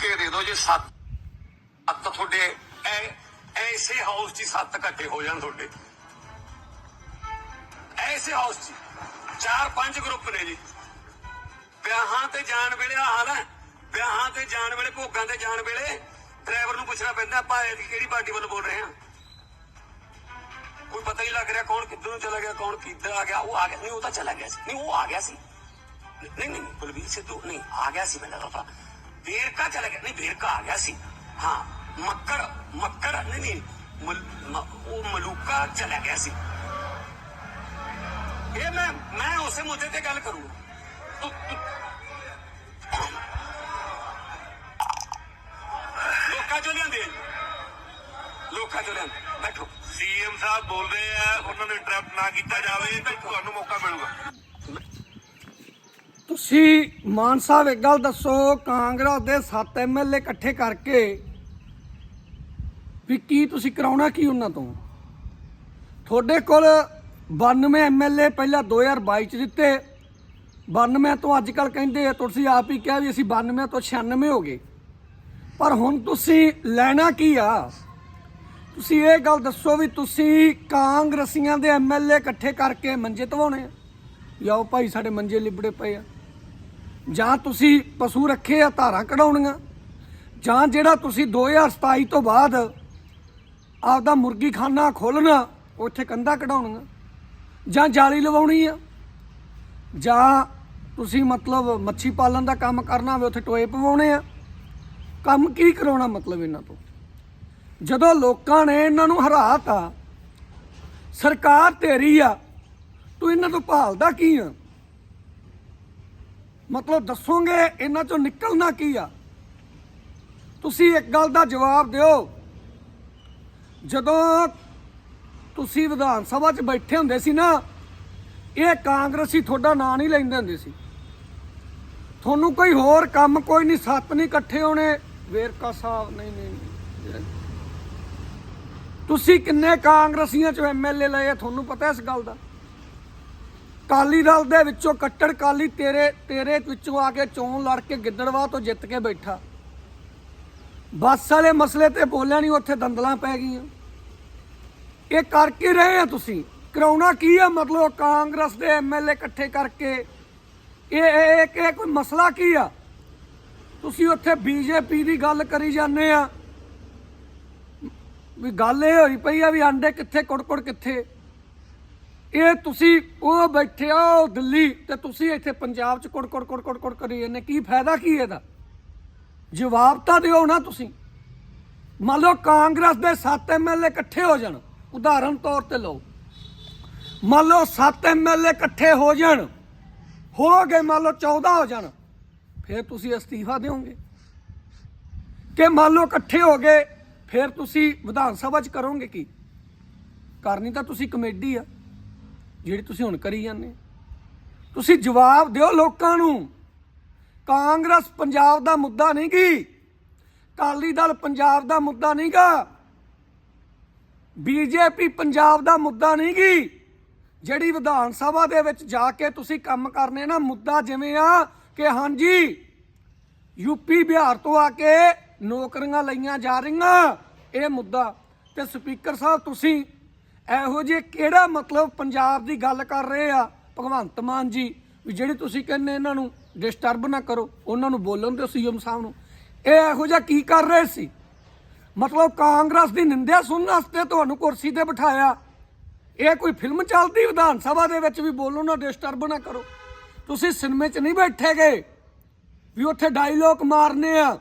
ਕੇ ਦੇ ਦਿਓ ਜੇ ਸੱਤ ਸੱਤ ਤੁਹਾਡੇ ਐਸੇ ਹਾਊਸ 'ਚ ਸੱਤ ਇਕੱਠੇ ਹੋ ਜਾਣ ਤੁਹਾਡੇ। ਐਸੇ ਹਾਊਸ 'ਚ ਚਾਰ ਪੰਜ ਗਰੁੱਪ ਨੇ ਜੀ। ਵਿਆਹਾਂ ਤੇ ਜਾਣ ਵੇਲੇ ਹਾਲ ਹੈ। ਵਿਆਹਾਂ ਤੇ ਜਾਣ ਵੇਲੇ ਭੋਗਾਂ ਤੇ ਜਾਣ ਵੇਲੇ ਡਰਾਈਵਰ ਨੂੰ ਪੁੱਛਣਾ ਪੈਂਦਾ ਭਾਏ ਕਿਹੜੀ ਪਾਰਟੀ ਵੱਲ ਬੋਲ ਰਹੇ ਹਾਂ? ਕੋਈ ਪਤਾ ਹੀ ਲੱਗ ਰਿਹਾ ਕੌਣ ਕਿੱਧਰ ਨੂੰ ਚਲਾ ਗਿਆ ਕੌਣ ਕਿੱਧਰ ਆ ਗਿਆ। ਉਹ ਆ ਗਿਆ। ਨਹੀਂ ਉਹ ਤਾਂ ਚਲਾ ਗਿਆ ਸੀ। ਨਹੀਂ ਉਹ ਆ ਗਿਆ ਸੀ। ਨਹੀਂ ਨਹੀਂ ਨਹੀਂ, ਬਲਵੀਰ ਸਿੱਧੂ ਨਹੀਂ ਆ ਗਿਆ ਸੀ ਮੈਨੂੰ ਲੱਗਦਾ ਵੇਰਕਾ ਚਲਾ ਗਿਆ। ਨਹੀਂ, ਵੇਰਕਾ ਆ ਗਿਆ ਸੀ। ਹਾਂ, ਮੱਕੜ ਮੱਕੜ, ਨਹੀਂ ਨਹੀਂ ਉਹ ਮਲੂਕਾ ਚਲਾ ਗਿਆ ਸੀ। ਇਹ ਮੈਂ ਮੈਂ ਉਸੇ ਮੁੱਦੇ ਤੇ ਗੱਲ ਕਰੂੰਗਾ। ਲੋਕਾਂ ਚੋਂ ਲਿਆਂਦੇ। ਲੋਕਾਂ ਚੋਂ ਲਿਆਂਦੇ। ਬੈਠੋ। ਸੀਐਮ ਸਾਹਿਬ ਬੋਲ ਰਹੇ ਆ, ਉਹਨਾਂ ਨੂੰ ਇੰਟਰਪਟ ਨਾ ਕੀਤਾ ਜਾਵੇ ਤੇ ਤੁਹਾਨੂੰ ਮੌਕਾ ਮਿਲੂਗਾ। ਤੁਸੀਂ ਮਾਨ ਸਾਹਿਬ ਇੱਕ ਗੱਲ ਦੱਸੋ, ਕਾਂਗਰਸ ਦੇ 7 ਐਮਐਲਏ ਇਕੱਠੇ ਕਰਕੇ ਵੀ ਕੀ ਤੁਸੀਂ ਕਰਾਉਣਾ ਕੀ ਉਹਨਾਂ ਤੋਂ? ਤੁਹਾਡੇ ਕੋਲ 92 ਐਮਐਲਏ ਪਹਿਲਾਂ 2022 ਚ ਦਿੱਤੇ 92 ਤੋਂ ਅੱਜ ਕੱਲ ਕਹਿੰਦੇ ਆ, ਤੁਸੀਂ ਆਪ ਹੀ ਕਿਹਾ ਵੀ ਅਸੀਂ 92 ਤੋਂ 96 ਹੋ ਗਏ। ਪਰ ਹੁਣ ਤੁਸੀਂ ਲੈਣਾ ਕੀ ਆ? ਤੁਸੀਂ ਇਹ ਗੱਲ ਦੱਸੋ ਵੀ ਤੁਸੀਂ ਕਾਂਗਰਸੀਆਂ ਦੇ ਐਮਐਲਏ ਇਕੱਠੇ ਕਰਕੇ ਮੰਜੇ ਧਵਾਉਣੇ ਆ? ਜਾਓ ਭਾਈ, ਸਾਡੇ ਮੰਜੇ ਲਿਬੜੇ ਪਏ ਆ। ਜਾਂ ਤੁਸੀਂ ਪਸ਼ੂ ਰੱਖੇ ਆ, ਧਾਰਾਂ ਕਢਾਉਣੀਆਂ, ਜਾਂ ਜਿਹੜਾ ਤੁਸੀਂ 2027 ਤੋਂ ਬਾਅਦ ਆਪਦਾ ਮੁਰਗੀ ਖਾਨਾ ਖੋਲਣਾ ਉੱਥੇ ਕੰਧਾ ਕਢਾਉਣੀਆਂ, ਜਾਂ ਜਾਲੀ ਲਵਾਉਣੀ ਆ, ਜਾਂ ਤੁਸੀਂ ਮਤਲਬ ਮੱਛੀ ਪਾਲਣ ਦਾ ਕੰਮ ਕਰਨਾ ਹੋਵੇ, ਉੱਥੇ ਟੋਏ ਪਵਾਉਣੇ ਆ। ਕੰਮ ਕੀ ਕਰਾਉਣਾ ਮਤਲਬ ਇਹਨਾਂ ਤੋਂ? ਜਦੋਂ ਲੋਕਾਂ ਨੇ ਇਹਨਾਂ ਨੂੰ ਹਰਾਤਾ, ਸਰਕਾਰ ਤੇਰੀ ਆ, ਤੂੰ ਇਹਨਾਂ ਤੋਂ ਭਾਲਦਾ ਕੀ ਆ? ਮਤਲਬ ਦੱਸੋਗੇ, ਇਹਨਾਂ ਚੋਂ ਨਿਕਲਣਾ ਕੀ ਆ? ਤੁਸੀਂ ਇੱਕ ਗੱਲ ਦਾ ਜਵਾਬ ਦਿਓ। ਜਦੋਂ ਤੁਸੀਂ ਵਿਧਾਨ ਸਭਾ 'ਚ ਬੈਠੇ ਹੁੰਦੇ ਸੀ ਨਾ, ਇਹ ਕਾਂਗਰਸੀ ਤੁਹਾਡਾ ਨਾਂ ਨਹੀਂ ਲੈਂਦੇ ਹੁੰਦੇ ਸੀ। ਤੁਹਾਨੂੰ ਕੋਈ ਹੋਰ ਕੰਮ, ਕੋਈ ਨਹੀਂ, ਸੱਤ ਨਹੀਂ ਇਕੱਠੇ ਹੋਣੇ। ਵੇਰਕਾ ਸਾਹਿਬ, ਨਹੀਂ ਨਹੀਂ ਤੁਸੀਂ ਕਿੰਨੇ ਕਾਂਗਰਸੀਆਂ ਚੋਂ ਐਮਐਲਏ ਲਏ ਤੁਹਾਨੂੰ ਪਤਾ ਇਸ ਗੱਲ ਦਾ? ਕਾਲੀ ਦਲ ਦੇ ਵਿੱਚੋਂ ਕੱਟੜ ਕਾਲੀ ਤੇਰੇ ਤੇਰੇ ਵਿੱਚੋਂ ਆ ਕੇ ਚੋਣ ਲੜ ਕੇ ਗਿੱਦੜਵਾ ਤੋਂ ਜਿੱਤ ਕੇ ਬੈਠਾ। ਬੱਸ ਵਾਲੇ ਮਸਲੇ ਤੇ ਬੋਲਿਆ ਨਹੀਂ ਉੱਥੇ ਦੰਦਲਾਂ ਪੈ ਗਈਆਂ। ਇਹ ਕਰ ਕੀ ਰਹੇ ਆ ਤੁਸੀਂ? ਕਰਾਉਣਾ ਕੀ ਆ ਮਤਲਬ ਕਾਂਗਰਸ ਦੇ ਐਮਐਲਏ ਇਕੱਠੇ ਕਰਕੇ? ਇਹ ਇਹ, ਇਹ- ਕੋਈ ਮਸਲਾ ਕੀ ਆ? ਤੁਸੀਂ ਉੱਥੇ ਬੀਜੇਪੀ ਦੀ ਗੱਲ ਕਰੀ ਜਾਂਦੇ ਆ। ਵੀ ਗੱਲ ਇਹ ਹੋਈ ਪਈ ਆ ਵੀ ਆਂਡੇ ਕਿੱਥੇ, ਕੁੜਕੁੜ ਕਿੱਥੇ? ਇਹ ਤੁਸੀਂ ਉਹ ਬੈਠੇ ਹੋ ਦਿੱਲੀ ਤੇ ਤੁਸੀਂ ਇੱਥੇ ਪੰਜਾਬ ਚ ਕੁੜ ਕੁੜ ਕੁੜ ਕੁੜ ਕੁੜ ਕਰੀ ਜਾਂਦੇ। ਕੀ ਫਾਇਦਾ ਕੀ ਇਹਦਾ? ਜਵਾਬ ਤਾਂ ਦਿਓ ਨਾ ਤੁਸੀਂ। ਮੰਨ ਲਓ ਕਾਂਗਰਸ ਦੇ 7 ਐਮਐਲਏ ਇਕੱਠੇ ਹੋ ਜਾਣ, ਉਦਾਹਰਨ ਤੌਰ ਤੇ ਲਓ। ਮੰਨ ਲਓ 7 ਐਮਐਲਏ ਇਕੱਠੇ ਹੋ ਜਾਣ, ਹੋ ਗਏ ਮੰਨ ਲਓ 14 ਹੋ ਜਾਣ, ਫਿਰ ਤੁਸੀਂ ਅਸਤੀਫਾ ਦਿਓਗੇ। ਕਿ ਮੰਨ ਲਓ ਇਕੱਠੇ ਹੋ ਗਏ, ਫਿਰ ਤੁਸੀਂ ਵਿਧਾਨ ਸਭਾ 'ਚ ਕਰੋਗੇ ਕੀ? ਕਰਨੀ ਤਾਂ ਤੁਸੀਂ ਕਮੇਡੀ ਆ। ਜਿਹੜੀ ਤੁਸੀਂ ਹੁਣ ਕਰੀ ਜਾਂਦੇ ਤੁਸੀਂ ਜਵਾਬ ਦਿਓ ਲੋਕਾਂ ਨੂੰ। ਕਾਂਗਰਸ ਪੰਜਾਬ ਦਾ ਮੁੱਦਾ ਨਹੀਂ ਗੀ। ਕਾਲੀ ਦਲ ਪੰਜਾਬ ਦਾ ਮੁੱਦਾ ਨਹੀਂਗਾ ਬੀਜੇਪੀ ਪੰਜਾਬ ਦਾ ਮੁੱਦਾ ਨਹੀਂ ਗੀ। ਜਿਹੜੀ ਵਿਧਾਨ ਸਭਾ ਦੇ ਵਿੱਚ ਜਾ ਕੇ ਤੁਸੀਂ ਕੰਮ ਕਰਨੇ ਨਾ, ਮੁੱਦਾ ਜਿਵੇਂ ਆ ਕਿ ਹਾਂਜੀ ਯੂਪੀ ਬਿਹਾਰ ਤੋਂ ਆ ਕੇ ਨੌਕਰੀਆਂ ਲਈਆਂ ਜਾ ਰਹੀਆਂ। ਇਹ ਮੁੱਦਾ ਤੇ ਸਪੀਕਰ ਸਾਹਿਬ, ਤੁਸੀਂ ਇਹੋ ਜਿਹੇ ਕਿਹੜਾ ਮਤਲਬ ਪੰਜਾਬ ਦੀ ਗੱਲ ਕਰ ਰਹੇ ਆ? ਭਗਵੰਤ ਮਾਨ ਜੀ, ਵੀ ਜਿਹੜੀ ਤੁਸੀਂ ਕਹਿੰਦੇ ਇਹਨਾਂ ਨੂੰ ਡਿਸਟਰਬ ਨਾ ਕਰੋ, ਉਹਨਾਂ ਨੂੰ ਬੋਲਣ ਦਿਓ ਸੀਐਮ ਸਾਹਿਬ ਨੂੰ। ਇਹ ਇਹੋ ਜਿਹਾ ਕੀ ਕਰ ਰਹੇ ਸੀ? ਮਤਲਬ ਕਾਂਗਰਸ ਦੀ ਨਿੰਦਿਆ ਸੁਣਨ ਵਾਸਤੇ ਤੁਹਾਨੂੰ ਕੁਰਸੀ ਤੇ ਬਿਠਾਇਆ। ਇਹ ਕੋਈ ਫਿਲਮ ਚੱਲਦੀ, ਵਿਧਾਨ ਸਭਾ ਦੇ ਵਿੱਚ ਵੀ ਬੋਲੋ ਨਾ ਡਿਸਟਰਬ ਨਾ ਕਰੋ। ਤੁਸੀਂ ਸਿਨੇਮੇ 'ਚ ਨਹੀਂ ਬੈਠੇ ਗਏ ਵੀ ਉੱਥੇ ਡਾਇਲੋਗ ਮਾਰਨੇ ਆ।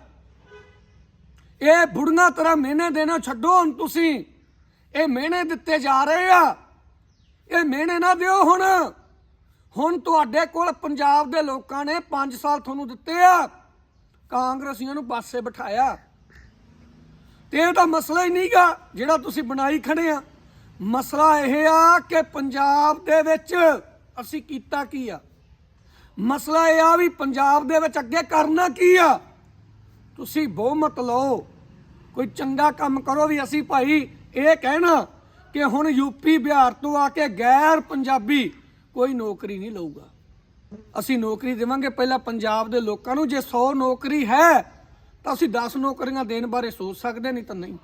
ਇਹ ਬੁੜਨਾ ਤਰ੍ਹਾਂ ਮਹੀਨੇ ਦੇਣਾ ਛੱਡੋ ਹੁਣ ਤੁਸੀਂ। ਇਹ ਮਿਹਨੇ ਦਿੱਤੇ ਜਾ ਰਹੇ ਆ। ਇਹ ਮਿਹਨੇ ਨਾ ਦਿਓ ਹੁਣ। ਹੁਣ ਤੁਹਾਡੇ ਕੋਲ ਪੰਜਾਬ ਦੇ ਲੋਕਾਂ ਨੇ 5 ਸਾਲ ਤੁਹਾਨੂੰ ਦਿੱਤੇ ਆ। ਕਾਂਗਰਸੀਆਂ ਨੂੰ ਪਾਸੇ ਬਿਠਾਇਆ। ਤੇ ਇਹ ਤਾਂ ਮਸਲਾ ਹੀ ਨਹੀਂਗਾ ਜਿਹੜਾ ਤੁਸੀਂ ਬਣਾਈ ਖੜੇ ਆ। ਮਸਲਾ ਇਹ ਆ ਕਿ ਪੰਜਾਬ ਦੇ ਵਿੱਚ ਅਸੀਂ ਕੀਤਾ ਕੀ ਆ? ਮਸਲਾ ਇਹ ਆ ਵੀ ਪੰਜਾਬ ਦੇ ਵਿੱਚ ਅੱਗੇ ਕਰਨਾ ਕੀ ਆ? ਤੁਸੀਂ ਬਹੁਮਤ ਲਓ। ਕੋਈ ਚੰਗਾ ਕੰਮ ਕਰੋ ਵੀ ਅਸੀਂ ਭਾਈ ਇਹ ਕਹਿਣਾ ਕਿ ਹੁਣ ਯੂਪੀ, ਬਿਹਾਰ ਤੋਂ ਆ ਕੇ ਗੈਰ ਪੰਜਾਬੀ ਕੋਈ ਨੌਕਰੀ ਨਹੀਂ ਲਊਗਾ। ਅਸੀਂ ਨੌਕਰੀ ਦੇਵਾਂਗੇ ਪਹਿਲਾਂ ਪੰਜਾਬ ਦੇ ਲੋਕਾਂ ਨੂੰ। ਜੇ 100 ਨੌਕਰੀ ਹੈ, ਤਾਂ ਅਸੀਂ 10 ਨੌਕਰੀਆਂ ਦੇਣ ਬਾਰੇ ਸੋਚ ਸਕਦੇ ਨਹੀਂ ਤਾਂ ਨਹੀਂ।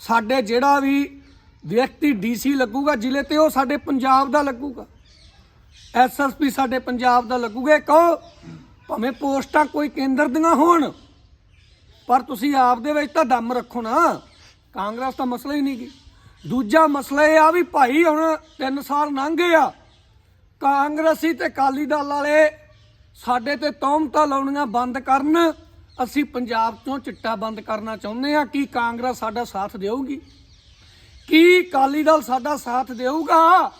ਸਾਡੇ ਜਿਹੜਾ ਵੀ ਵਿਅਕਤੀ ਡੀਸੀ ਲੱਗੂਗਾ, ਜ਼ਿਲ੍ਹੇ ਤੇ ਉਹ ਸਾਡੇ ਪੰਜਾਬ ਦਾ ਲੱਗੂਗਾ। ਐਸਐਸਪੀ ਸਾਡੇ ਪੰਜਾਬ ਦਾ ਲੱਗੂਗਾ। ਕਹੋ ਭਾਵੇਂ ਪੋਸਟਾਂ ਕੋਈ ਕੇਂਦਰ ਦੀਆਂ ਹੋਣ, ਪਰ ਤੁਸੀਂ ਆਪ ਦੇ ਵਿੱਚ ਤਾਂ ਦਮ ਰੱਖੋ ਨਾ। ਕਾਂਗਰਸ ਦਾ ਮਸਲਾ ਹੀ ਨਹੀਂ ਗੀ। ਦੂਜਾ ਮਸਲਾ ਇਹ ਆ ਵੀ ਭਾਈ ਹੁਣ 3 ਸਾਲ ਲੰਘ ਗਏ ਆ। ਕਾਂਗਰਸੀ ਤੇ ਕਾਲੀ ਦਲ ਵਾਲੇ ਸਾਡੇ ਤੇ ਤੌਮਤਾ ਲਾਉਣੀਆਂ ਬੰਦ ਕਰਨ। ਅਸੀਂ ਪੰਜਾਬ ਤੋਂ ਚਿੱਟਾ ਬੰਦ ਕਰਨਾ ਚਾਹੁੰਦੇ ਆ। ਕੀ ਕਾਂਗਰਸ ਸਾਡਾ ਸਾਥ ਦੇਊਗੀ? ਕੀ ਕਾਲੀ ਦਲ ਸਾਡਾ ਸਾਥ ਦੇਊਗਾ?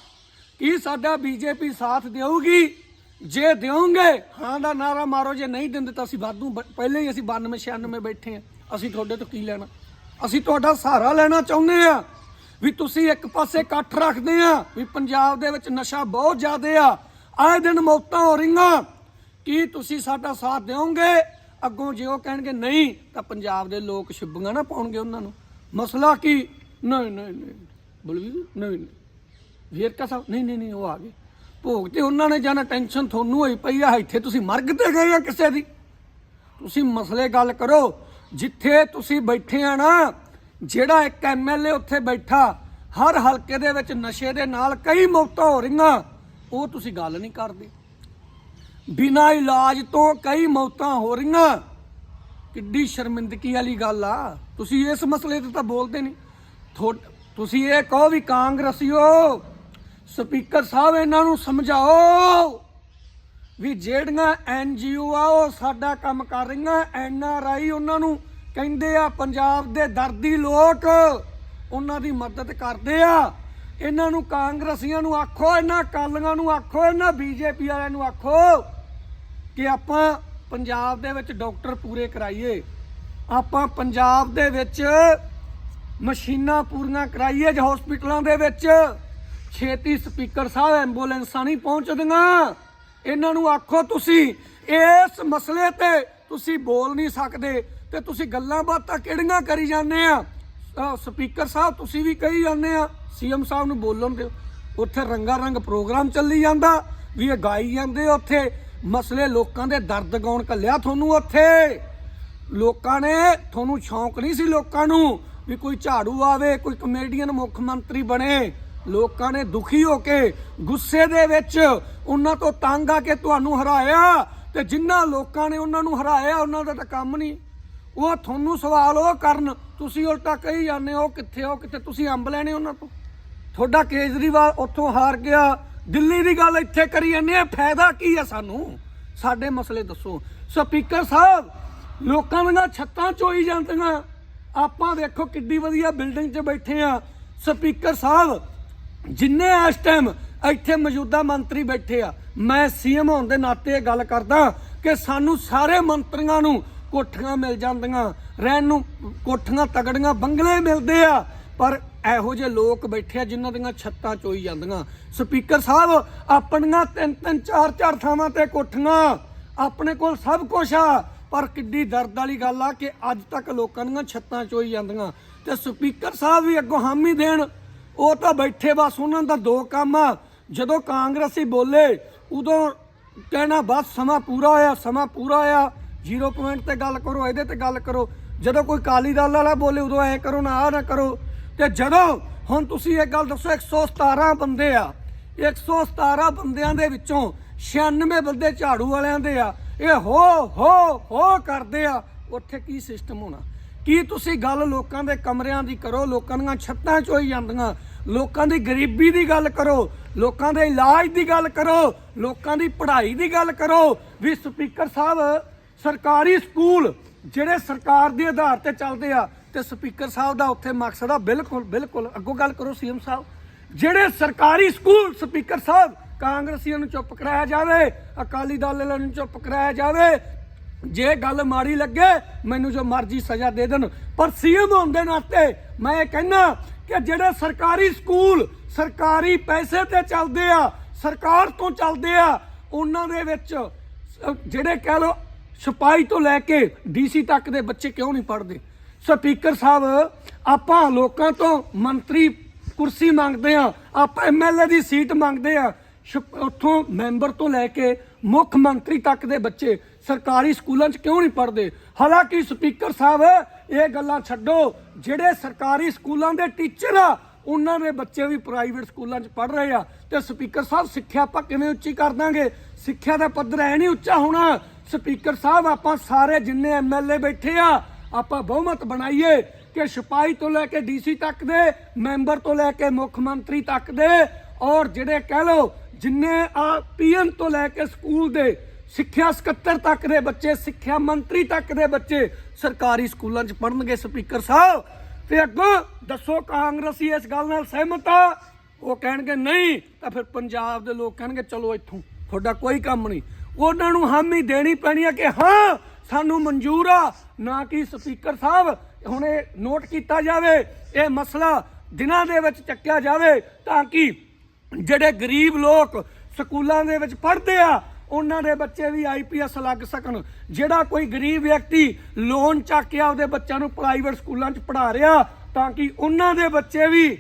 ਕੀ ਸਾਡਾ ਬੀਜੇਪੀ ਸਾਥ ਦੇਊਗੀ? ਜੇ ਦਿਓਗੇ ਹਾਂ ਦਾ ਨਾਰਾ ਮਾਰੋ। ਜੇ ਨਹੀਂ ਦਿੰਦੇ ਤਾਂ ਅਸੀਂ ਵਾਧੂ ਬ- ਪਹਿਲੇ ਹੀ ਅਸੀਂ 92 96 ਬੈਠੇ ਆ। ਅਸੀਂ ਤੁਹਾਡੇ ਤੋਂ ਕੀ ਲੈਣਾ? ਅਸੀਂ ਤੁਹਾਡਾ ਸਹਾਰਾ ਲੈਣਾ ਚਾਹੁੰਦੇ ਆ ਵੀ ਤੁਸੀਂ ਇੱਕ ਪਾਸੇ ਇਕੱਠ ਰੱਖਦੇ ਆ ਵੀ ਪੰਜਾਬ ਦੇ ਵਿੱਚ ਨਸ਼ਾ ਬਹੁਤ ਜ਼ਿਆਦਾ ਆ। ਆਏ ਦਿਨ ਮੌਤਾਂ ਹੋ ਰਹੀਆਂ। ਕੀ ਤੁਸੀਂ ਸਾਡਾ ਸਾਥ ਦਿਓਗੇ? ਅੱਗੋਂ ਜੇ ਉਹ ਕਹਿਣਗੇ, ਨਹੀਂ, ਤਾਂ ਪੰਜਾਬ ਦੇ ਲੋਕ ਛਿੱਬੀਆਂ ਨਾ ਪਾਉਣਗੇ ਉਹਨਾਂ ਨੂੰ। ਮਸਲਾ ਕੀ? ਨਹੀਂ ਨਹੀਂ ਨਹੀਂ। ਬਲਵੀਰ, ਨਹੀਂ ਨਹੀਂ। ਵੇਰਕਾ ਸਾਹਿਬ ਨਹੀਂ ਨਹੀਂ ਨਹੀਂ, ਉਹ ਆ ਗਏ। ਭੋਗ ਤੇ ਉਹਨਾਂ ਨੇ ਜਾਣਾ, ਟੈਨਸ਼ਨ ਤੁਹਾਨੂੰ ਹੋਈ ਪਈ ਆ। ਇੱਥੇ ਤੁਸੀਂ ਮਰਗ ਤੇ ਗਏ ਆ ਕਿਸੇ ਦੀ। ਤੁਸੀਂ ਮਸਲੇ ਗੱਲ ਕਰੋ। ਜਿੱਥੇ ਤੁਸੀਂ ਬੈਠੇ ਆ ਨਾ, ਜਿਹੜਾ ਇੱਕ ਐਮਐਲਏ ਉੱਥੇ ਬੈਠਾ, ਹਰ ਹਲਕੇ ਦੇ ਵਿੱਚ ਨਸ਼ੇ ਦੇ ਨਾਲ ਕਈ ਮੌਤਾਂ ਹੋ ਰਹੀਆਂ, ਉਹ ਤੁਸੀਂ ਗੱਲ ਨਹੀਂ ਕਰਦੇ। ਬਿਨਾਂ ਇਲਾਜ ਤੋਂ ਕਈ ਮੌਤਾਂ ਹੋ ਰਹੀਆਂ। ਕਿੱਡੀ ਸ਼ਰਮਿੰਦਗੀ ਵਾਲੀ ਗੱਲ ਆ। ਤੁਸੀਂ ਇਸ ਮਸਲੇ ਤੇ ਤਾਂ ਬੋਲਦੇ ਨਹੀਂ। ਤੁਸੀਂ ਇਹ ਕਹੋ ਵੀ ਕਾਂਗਰਸੀਓ, ਸਪੀਕਰ ਸਾਹਿਬ ਇਹਨਾਂ ਨੂੰ ਸਮਝਾਓ। ਵੀ ਜਿਹੜੀਆਂ ਐਨਜੀਓ ਆ ਉਹ ਸਾਡਾ ਕੰਮ ਕਰ ਰਹੀਆਂ, ਐੱਨ ਆਰ ਆਈ ਉਹਨਾਂ ਨੂੰ ਕਹਿੰਦੇ ਆ ਪੰਜਾਬ ਦੇ ਦਰਦੀ ਲੋਕ ਉਹਨਾਂ ਦੀ ਮਦਦ ਕਰਦੇ ਆ। ਇਹਨਾਂ ਨੂੰ ਕਾਂਗਰਸੀਆਂ ਨੂੰ ਆਖੋ, ਇਹਨਾਂ ਕਾਲੀਆਂ ਨੂੰ ਆਖੋ, ਇਹਨਾਂ ਬੀਜੇਪੀ ਵਾਲਿਆਂ ਨੂੰ ਆਖੋ ਕਿ ਆਪਾਂ ਪੰਜਾਬ ਦੇ ਵਿੱਚ ਡਾਕਟਰ ਪੂਰੇ ਕਰਾਈਏ। ਆਪਾਂ ਪੰਜਾਬ ਦੇ ਵਿੱਚ ਮਸ਼ੀਨਾਂ ਪੂਰੀਆਂ ਕਰਾਈਏ ਜੇ ਹਸਪੀਟਲਾਂ ਦੇ ਵਿੱਚ। ਛੇਤੀ ਸਪੀਕਰ ਸਾਹਿਬ ਐਂਬੂਲੈਂਸਾਂ ਨਹੀਂ ਪਹੁੰਚਦੀਆਂ। ਇਹਨਾਂ ਨੂੰ ਆਖੋ ਤੁਸੀਂ, ਇਸ ਮਸਲੇ ਤੇ ਤੁਸੀਂ ਬੋਲ ਨਹੀਂ ਸਕਦੇ ਤੇ ਤੁਸੀਂ ਗੱਲਾਂ ਬਾਤਾਂ ਕਿਹੜੀਆਂ ਕਰੀ ਜਾਂਦੇ ਆ? ਸਪੀਕਰ ਸਾਹਿਬ, ਤੁਸੀਂ ਵੀ ਕਹੀ ਜਾਂਦੇ ਆ, ਸੀਐਮ ਸਾਹਿਬ ਨੂੰ ਬੋਲਣ ਦਿਓ। ਉੱਥੇ ਰੰਗਾ ਰੰਗ ਪ੍ਰੋਗਰਾਮ ਚੱਲੀ ਜਾਂਦਾ, ਵੀ ਇਹ ਗਾਈ ਜਾਂਦੇ ਉੱਥੇ। ਮਸਲੇ ਲੋਕਾਂ ਦੇ ਦਰਦ ਗਾਉਣ ਕੱਲਿਆ ਤੁਹਾਨੂੰ ਉੱਥੇ। ਲੋਕਾਂ ਨੇ, ਤੁਹਾਨੂੰ ਸ਼ੌਂਕ ਨਹੀਂ ਸੀ ਲੋਕਾਂ ਨੂੰ ਵੀ ਕੋਈ ਝਾੜੂ ਆਵੇ, ਕੋਈ ਕਮੇਡੀਅਨ ਮੁੱਖ ਮੰਤਰੀ ਬਣੇ। ਲੋਕਾਂ ਨੇ ਦੁਖੀ ਹੋ ਕੇ ਗੁੱਸੇ ਦੇ ਵਿੱਚ ਉਹਨਾਂ ਤੋਂ ਤੰਗ ਆ ਕੇ ਤੁਹਾਨੂੰ ਹਰਾਇਆ ਤੇ ਜਿਨ੍ਹਾਂ ਲੋਕਾਂ ਨੇ ਉਹਨਾਂ ਨੂੰ ਹਰਾਇਆ, ਉਹਨਾਂ ਦਾ ਤਾਂ ਕੰਮ ਨਹੀਂ। ਉਹ ਤੁਹਾਨੂੰ ਸਵਾਲ ਉਹ ਕਰਨ, ਤੁਸੀਂ ਉਲਟਾ ਕਹੀ ਜਾਂਦੇ ਹੋ, ਕਿੱਥੇ ਹੋ, ਕਿੱਥੇ? ਤੁਸੀਂ ਅੰਬ ਲੈਣੇ ਉਹਨਾਂ ਤੋਂ। ਤੁਹਾਡਾ ਕੇਜਰੀਵਾਲ ਉੱਥੋਂ ਹਾਰ ਗਿਆ। ਦਿੱਲੀ ਦੀ ਗੱਲ ਇੱਥੇ ਕਰੀ ਜਾਂਦੇ ਆ, ਫਾਇਦਾ ਕੀ ਆ ਸਾਨੂੰ? ਸਾਡੇ ਮਸਲੇ ਦੱਸੋ। ਸਪੀਕਰ ਸਾਹਿਬ, ਲੋਕਾਂ ਦੀਆਂ ਛੱਤਾਂ ਚੋਈ ਜਾਂਦੀਆਂ। ਆਪਾਂ ਦੇਖੋ ਕਿੱਡੀ ਵਧੀਆ ਬਿਲਡਿੰਗ 'ਚ ਬੈਠੇ ਆ। ਸਪੀਕਰ ਸਾਹਿਬ ਜਿੰਨੇ ਇਸ ਟਾਈਮ ਇੱਥੇ ਮੌਜੂਦਾ ਮੰਤਰੀ ਬੈਠੇ ਆ, ਮੈਂ ਸੀਐਮ ਹੋਣ ਦੇ ਨਾਤੇ ਇਹ ਗੱਲ ਕਰਦਾ ਕਿ ਸਾਨੂੰ ਸਾਰੇ ਮੰਤਰੀਆਂ ਨੂੰ ਕੋਠੀਆਂ ਮਿਲ ਜਾਂਦੀਆਂ, ਰਹਿਣ ਨੂੰ ਕੋਠੀਆਂ ਤਗੜੀਆਂ, ਬੰਗਲੇ ਮਿਲਦੇ ਆ। ਪਰ ਇਹੋ ਜਿਹੇ ਲੋਕ ਬੈਠੇ ਆ ਜਿਨ੍ਹਾਂ ਦੀਆਂ ਛੱਤਾਂ ਚੋਈ ਜਾਂਦੀਆਂ। ਸਪੀਕਰ ਸਾਹਿਬ, ਆਪਣੀਆਂ ਤਿੰਨ ਤਿੰਨ ਚਾਰ ਚਾਰ ਥਾਵਾਂ ਤੇ ਕੋਠੀਆਂ ਆਪਣੇ ਕੋਲ ਸਭ ਕੁਝ ਆ। ਪਰ ਕਿੱਡੀ ਦਰਦ ਵਾਲੀ ਗੱਲ ਆ ਕਿ ਅੱਜ ਤੱਕ ਲੋਕਾਂ ਦੀਆਂ ਛੱਤਾਂ ਚੋਈ ਜਾਂਦੀਆਂ। ਤੇ ਸਪੀਕਰ ਸਾਹਿਬ ਵੀ ਅੱਗੋਂ ਹਾਮੀ ਦੇਣ ਉਹ ਤਾਂ ਬੈਠੇ ਬਸ, ਉਹਨਾਂ ਦਾ ਦੋ ਕੰਮ ਆ। ਜਦੋਂ ਕਾਂਗਰਸੀ ਬੋਲੇ, ਉਦੋਂ ਕਹਿਣਾ, ਬਸ ਸਮਾਂ ਪੂਰਾ ਹੋਇਆ, ਸਮਾਂ ਪੂਰਾ ਹੋਇਆ। ਜ਼ੀਰੋ ਪੁਆਇੰਟ ਤੇ ਗੱਲ ਕਰੋ, ਇਹਦੇ ਤੇ ਗੱਲ ਕਰੋ। ਜਦੋਂ ਕੋਈ ਕਾਲੀ ਦਲ ਵਾਲਾ ਬੋਲੇ, ਉਦੋਂ ਐ ਕਰੋ ਨਾ ਆ ਨਾ ਕਰੋ। ਤੇ ਜਦੋਂ, ਹੁਣ ਤੁਸੀਂ ਇਹ ਗੱਲ ਦੱਸੋ 117 ਬੰਦੇ ਆ। 117 ਬੰਦਿਆਂ ਦੇ ਵਿੱਚੋਂ 96 ਬੰਦੇ ਝਾੜੂ ਵਾਲਿਆਂ ਦੇ ਆ। ਇਹ ਹੋ ਹੋ ਹੋ ਕਰਦੇ ਆ। ਉੱਥੇ ਕੀ ਸਿਸਟਮ ਹੋਣਾ? ਕੀ ਤੁਸੀਂ ਗੱਲ ਲੋਕਾਂ ਦੇ ਕਮਰਿਆਂ ਦੀ ਕਰੋ? ਲੋਕਾਂ ਦੀਆਂ ਛੱਤਾਂ ਚੋਈ ਜਾਂਦੀਆਂ। ਲੋਕਾਂ ਦੀ ਗਰੀਬੀ ਦੀ ਗੱਲ ਕਰੋ। ਲੋਕਾਂ ਦੇ ਇਲਾਜ ਦੀ ਗੱਲ ਕਰੋ। ਲੋਕਾਂ ਦੀ ਪੜ੍ਹਾਈ ਦੀ ਗੱਲ ਕਰੋ। ਵੀ ਸਪੀਕਰ ਸਾਹਿਬ, ਸਰਕਾਰੀ ਸਕੂਲ ਜਿਹੜੇ ਸਰਕਾਰ ਦੇ ਆਧਾਰ ਤੇ ਚੱਲਦੇ ਆ, ਤੇ ਸਪੀਕਰ ਸਾਹਿਬ ਦਾ ਉੱਥੇ ਮਕਸਦ ਆ, ਬਿਲਕੁਲ ਬਿਲਕੁਲ, ਅੱਗੋਂ ਗੱਲ ਕਰੋ ਸੀਐਮ ਸਾਹਿਬ। ਜਿਹੜੇ ਸਰਕਾਰੀ ਸਕੂਲ, ਸਪੀਕਰ ਸਾਹਿਬ, ਕਾਂਗਰਸੀਆਂ ਨੂੰ ਚੁੱਪ ਕਰਾਇਆ ਜਾਵੇ, ਅਕਾਲੀ ਦਲ ਵਾਲਿਆਂ ਨੂੰ ਚੁੱਪ ਕਰਾਇਆ ਜਾਵੇ ਜੇ ਗੱਲ ਮਾੜੀ ਲੱਗੇ, ਮੈਨੂੰ ਜੋ ਮਰਜ਼ੀ ਸਜ਼ਾ ਦੇ ਦੇਣ, ਪਰ ਸੀਐਮ ਹੋਣ ਦੇ ਨਾਤੇ ਮੈਂ ਇਹ ਕਹਿਣਾ ਕਿ ਜਿਹੜੇ ਸਰਕਾਰੀ ਸਕੂਲ ਸਰਕਾਰੀ ਪੈਸੇ ਤੇ ਚੱਲਦੇ ਆ, ਸਰਕਾਰ ਤੋਂ ਚੱਲਦੇ ਆ, ਉਹਨਾਂ ਦੇ ਵਿੱਚ ਜਿਹੜੇ ਕਹਿ ਲੋ ਸਿਪਾਹੀ ਤੋਂ ਲੈ ਕੇ ਡੀਸੀ ਤੱਕ ਦੇ ਬੱਚੇ ਕਿਉਂ ਨਹੀਂ ਪੜ੍ਹਦੇ? ਸਪੀਕਰ ਸਾਹਿਬ, ਆਪਾਂ ਲੋਕਾਂ ਤੋਂ ਮੰਤਰੀ ਕੁਰਸੀ ਮੰਗਦੇ ਆ, ਆਪਾਂ ਐਮਐਲਏ ਦੀ ਸੀਟ ਮੰਗਦੇ ਆ, ਸ਼ਪ- ਉੱਥੋਂ ਮੈਂਬਰ ਤੋਂ ਲੈ ਕੇ ਮੁੱਖ ਮੰਤਰੀ ਤੱਕ ਦੇ ਬੱਚੇ ਸਰਕਾਰੀ ਸਕੂਲਾਂ 'ਚ ਕਿਉਂ ਨਹੀਂ ਪੜ੍ਹਦੇ? ਹਾਲਾਂਕਿ ਸਪੀਕਰ ਸਾਹਿਬ, ਇਹ ਗੱਲਾਂ ਛੱਡੋ, ਜਿਹੜੇ ਸਰਕਾਰੀ ਸਕੂਲਾਂ ਦੇ ਟੀਚਰ ਆ, ਉਹਨਾਂ ਦੇ ਬੱਚੇ ਵੀ ਪ੍ਰਾਈਵੇਟ ਸਕੂਲਾਂ 'ਚ ਪੜ੍ਹ ਰਹੇ ਆ। ਤੇ ਸਪੀਕਰ ਸਾਹਿਬ, ਸਿੱਖਿਆ ਆਪਾਂ ਕਿਵੇਂ ਉੱਚੀ ਕਰ ਦਾਂਗੇ? ਸਿੱਖਿਆ ਦਾ ਪੱਧਰ ਐ ਨਹੀਂ ਉੱਚਾ ਹੋਣਾ। ਸਪੀਕਰ ਸਾਹਿਬ, ਆਪਾਂ ਸਾਰੇ ਜਿੰਨੇ ਐਮਐਲਏ ਬੈਠੇ ਆ, ਆਪਾਂ ਬਹੁਮਤ ਬਣਾਈਏ ਕਿ ਸਿਪਾਹੀ ਤੋਂ ਲੈ ਕੇ ਡੀਸੀ ਤੱਕ ਦੇ, ਮੈਂਬਰ ਤੋਂ ਲੈ ਕੇ ਮੁੱਖ ਮੰਤਰੀ ਤੱਕ ਦੇ, ਔਰ ਜਿਹੜੇ ਕਹਿ ਲਓ, ਜਿੰਨੇ ਆ ਪੀਐਮ ਤੋਂ ਲੈ ਕੇ ਸਕੂਲ ਦੇ ਸਿੱਖਿਆ ਸਕੱਤਰ ਤੱਕ ਦੇ ਬੱਚੇ, ਸਿੱਖਿਆ ਮੰਤਰੀ ਤੱਕ ਦੇ ਬੱਚੇ ਸਰਕਾਰੀ ਸਕੂਲਾਂ 'ਚ ਪੜ੍ਹਨਗੇ ਸਪੀਕਰ ਸਾਹਿਬ। ਤੇ ਅੱਗੋਂ ਦੱਸੋ ਕਾਂਗਰਸੀ ਇਸ ਗੱਲ ਨਾਲ ਸਹਿਮਤ ਆ? ਉਹ ਕਹਿਣਗੇ, ਨਹੀਂ, ਤਾਂ ਫਿਰ ਪੰਜਾਬ ਦੇ ਲੋਕ ਕਹਿਣਗੇ, ਚਲੋ ਇੱਥੋਂ, ਤੁਹਾਡਾ ਕੋਈ ਕੰਮ ਨਹੀਂ। ਉਹਨਾਂ ਨੂੰ ਹਾਮੀ ਦੇਣੀ ਪੈਣੀ ਆ ਕਿ ਹਾਂ, ਸਾਨੂੰ ਮਨਜ਼ੂਰ ਆ, ਨਾ ਕਿ ਸਪੀਕਰ ਸਾਹਿਬ, ਹੁਣ ਇਹ ਨੋਟ ਕੀਤਾ ਜਾਵੇ, ਇਹ ਮਸਲਾ ਦਿਨਾਂ ਦੇ ਵਿੱਚ ਚੱਕਿਆ ਜਾਵੇ ਤਾਂ ਕਿ ਜਿਹੜੇ ਗਰੀਬ ਲੋਕ ਸਕੂਲਾਂ ਦੇ ਵਿੱਚ ਪੜ੍ਹਦੇ ਆ ਉਹਨਾਂ ਦੇ ਬੱਚੇ ਵੀ ਆਈਪੀਐਸ ਲੱਗ ਸਕਣ। ਜਿਹੜਾ ਕੋਈ ਗਰੀਬ ਵਿਅਕਤੀ ਲੋਨ ਚੱਕ ਕੇ ਆਪਦੇ ਬੱਚਿਆਂ ਨੂੰ ਪ੍ਰਾਈਵੇਟ ਸਕੂਲਾਂ 'ਚ ਪੜ੍ਹਾ ਰਿਹਾ, ਤਾਂ ਕਿ ਉਹਨਾਂ ਦੇ ਬੱਚੇ ਵੀ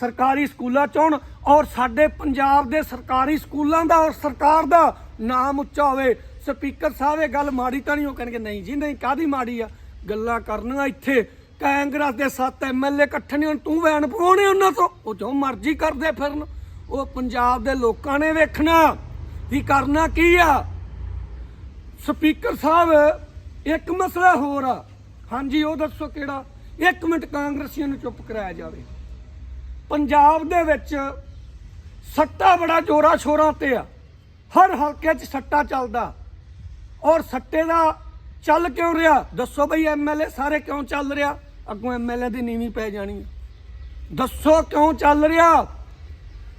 ਸਰਕਾਰੀ ਸਕੂਲਾਂ 'ਚ ਆਉਣ ਔਰ ਸਾਡੇ ਪੰਜਾਬ ਦੇ ਸਰਕਾਰੀ ਸਕੂਲਾਂ ਦਾ ਔਰ ਸਰਕਾਰ ਦਾ ਨਾਮ ਉੱਚਾ ਹੋਵੇ। ਸਪੀਕਰ ਸਾਹਿਬ, ਇਹ ਗੱਲ ਮਾੜੀ ਤਾਂ ਨਹੀਂ, ਉਹ ਕਹਿਣਗੇ, ਨਹੀਂ ਜੀ, ਨਹੀਂ ਕਾਦੀ ਮਾੜੀ ਆ? ਗੱਲਾਂ ਕਰਨੀਆਂ ਇੱਥੇ। ਕਾਂਗਰਸ ਦੇ ਸੱਤ ਐਮਐਲਏ ਇਕੱਠੇ ਨਹੀਂ ਹੁਣ ਤੂੰ ਵੈਨ ਪਵਾਉਣੇ ਉਹਨਾਂ ਤੋਂ। ਉਹ ਜੋ ਮਰਜ਼ੀ ਕਰਦੇ ਫਿਰਨ। ਉਹ ਪੰਜਾਬ ਦੇ ਲੋਕਾਂ ਨੇ ਵੇਖਣਾ। ਵੀ ਕਰਨਾ ਕੀ ਆ? ਸਪੀਕਰ ਸਾਹਿਬ, ਇੱਕ ਮਸਲਾ ਹੋਰ ਆ। ਹਾਂਜੀ, ਉਹ ਦੱਸੋ ਕਿਹੜਾ? ਇੱਕ ਮਿੰਟ ਕਾਂਗਰਸੀਆਂ ਨੂੰ ਚੁੱਪ ਕਰਾਇਆ ਜਾਵੇ। ਪੰਜਾਬ ਦੇ ਵਿੱਚ ਸੱਟਾ ਬੜਾ ਜੋਰਾ ਸ਼ੋਰਾਂ ਤੇ ਆ। ਹਰ ਹਲਕੇ 'ਚ ਸੱਟਾ ਚੱਲਦਾ। ਔਰ ਸੱਟੇ ਦਾ ਚੱਲ ਕਿਉਂ ਰਿਹਾ? ਦੱਸੋ ਬਈ ਐਮਐਲਏ ਸਾਰੇ ਕਿਉਂ ਚੱਲ ਰਿਹਾ? ਅੱਗੋਂ ਐਮਐਲਏ ਦੀ ਨੀਵੀਂ ਪੈ ਜਾਣੀ ਦੱਸੋ ਕਿਉਂ ਚੱਲ ਰਿਹਾ?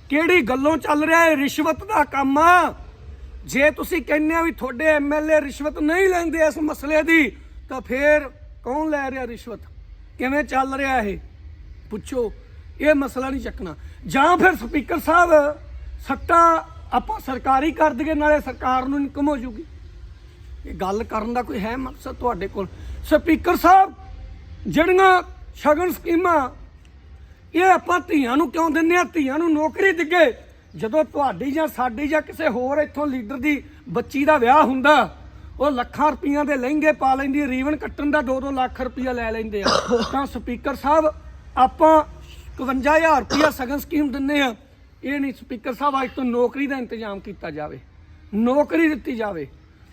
ਕਿਹੜੀ ਗੱਲੋਂ ਚੱਲ ਰਿਹਾ ਇਹ ਰਿਸ਼ਵਤ ਦਾ ਕੰਮ? ਆ ਜੇ ਤੁਸੀਂ ਕਹਿੰਦੇ ਆ ਵੀ ਤੁਹਾਡੇ ਐਮਐਲਏ ਰਿਸ਼ਵਤ ਨਹੀਂ ਲੈਂਦੇ ਇਸ ਮਸਲੇ ਦੀ, ਤਾਂ ਫੇਰ ਕੌਣ ਲੈ ਰਿਹਾ ਰਿਸ਼ਵਤ? ਕਿਵੇਂ ਚੱਲ ਰਿਹਾ ਇਹ? ਪੁੱਛੋ, ਇਹ ਮਸਲਾ ਨਹੀਂ ਚੱਕਣਾ। ਜਾਂ ਫਿਰ ਸਪੀਕਰ ਸਾਹਿਬ, ਸੱਟਾ ਆਪਾਂ ਸਰਕਾਰੀ ਕਰ ਦਈਏ, ਨਾਲੇ ਸਰਕਾਰ ਨੂੰ ਇਨਕਮ ਹੋ ਜੂਗੀ ਇਹ ਗੱਲ ਕਰਨ ਦਾ ਕੋਈ ਹੈ ਮਕਸਦ ਤੁਹਾਡੇ ਕੋਲ? ਸਪੀਕਰ ਸਾਹਿਬ, ਜਿਹੜੀਆਂ ਸ਼ਗਨ ਸਕੀਮਾਂ ਇਹ ਆਪਾਂ ਧੀਆਂ ਨੂੰ ਕਿਉਂ ਦਿੰਨੇ ਆ? ਧੀਆਂ ਨੂੰ ਨੌਕਰੀ ਦਿੱਗੇ। ਜਦੋਂ ਤੁਹਾਡੀ ਜਾਂ ਸਾਡੀ ਜਾਂ ਕਿਸੇ ਹੋਰ ਇੱਥੋਂ ਲੀਡਰ ਦੀ ਬੱਚੀ ਦਾ ਵਿਆਹ ਹੁੰਦਾ, ਉਹ ਲੱਖਾਂ ਰੁਪਈਆਂ ਦੇ ਲਹਿੰਗੇ ਪਾ ਲੈਂਦੀ ਰੀਵਨ ਕੱਟਣ ਦਾ 2-2 ਲੱਖ ਰੁਪਈਆ ਲੈ ਲੈਂਦੇ ਆ। ਤਾਂ ਸਪੀਕਰ ਸਾਹਿਬ, ਆਪਾਂ 51000 ਰੁਪਈਆ ਸਗਨ ਸਕੀਮ ਦਿੰਨੇ ਆ। ਇਹ ਨਹੀਂ ਸਪੀਕਰ ਸਾਹਿਬ, ਅੱਜ ਤੋਂ ਨੌਕਰੀ ਦਾ ਇੰਤਜ਼ਾਮ ਕੀਤਾ ਜਾਵੇ। ਨੌਕਰੀ ਦਿੱਤੀ ਜਾਵੇ।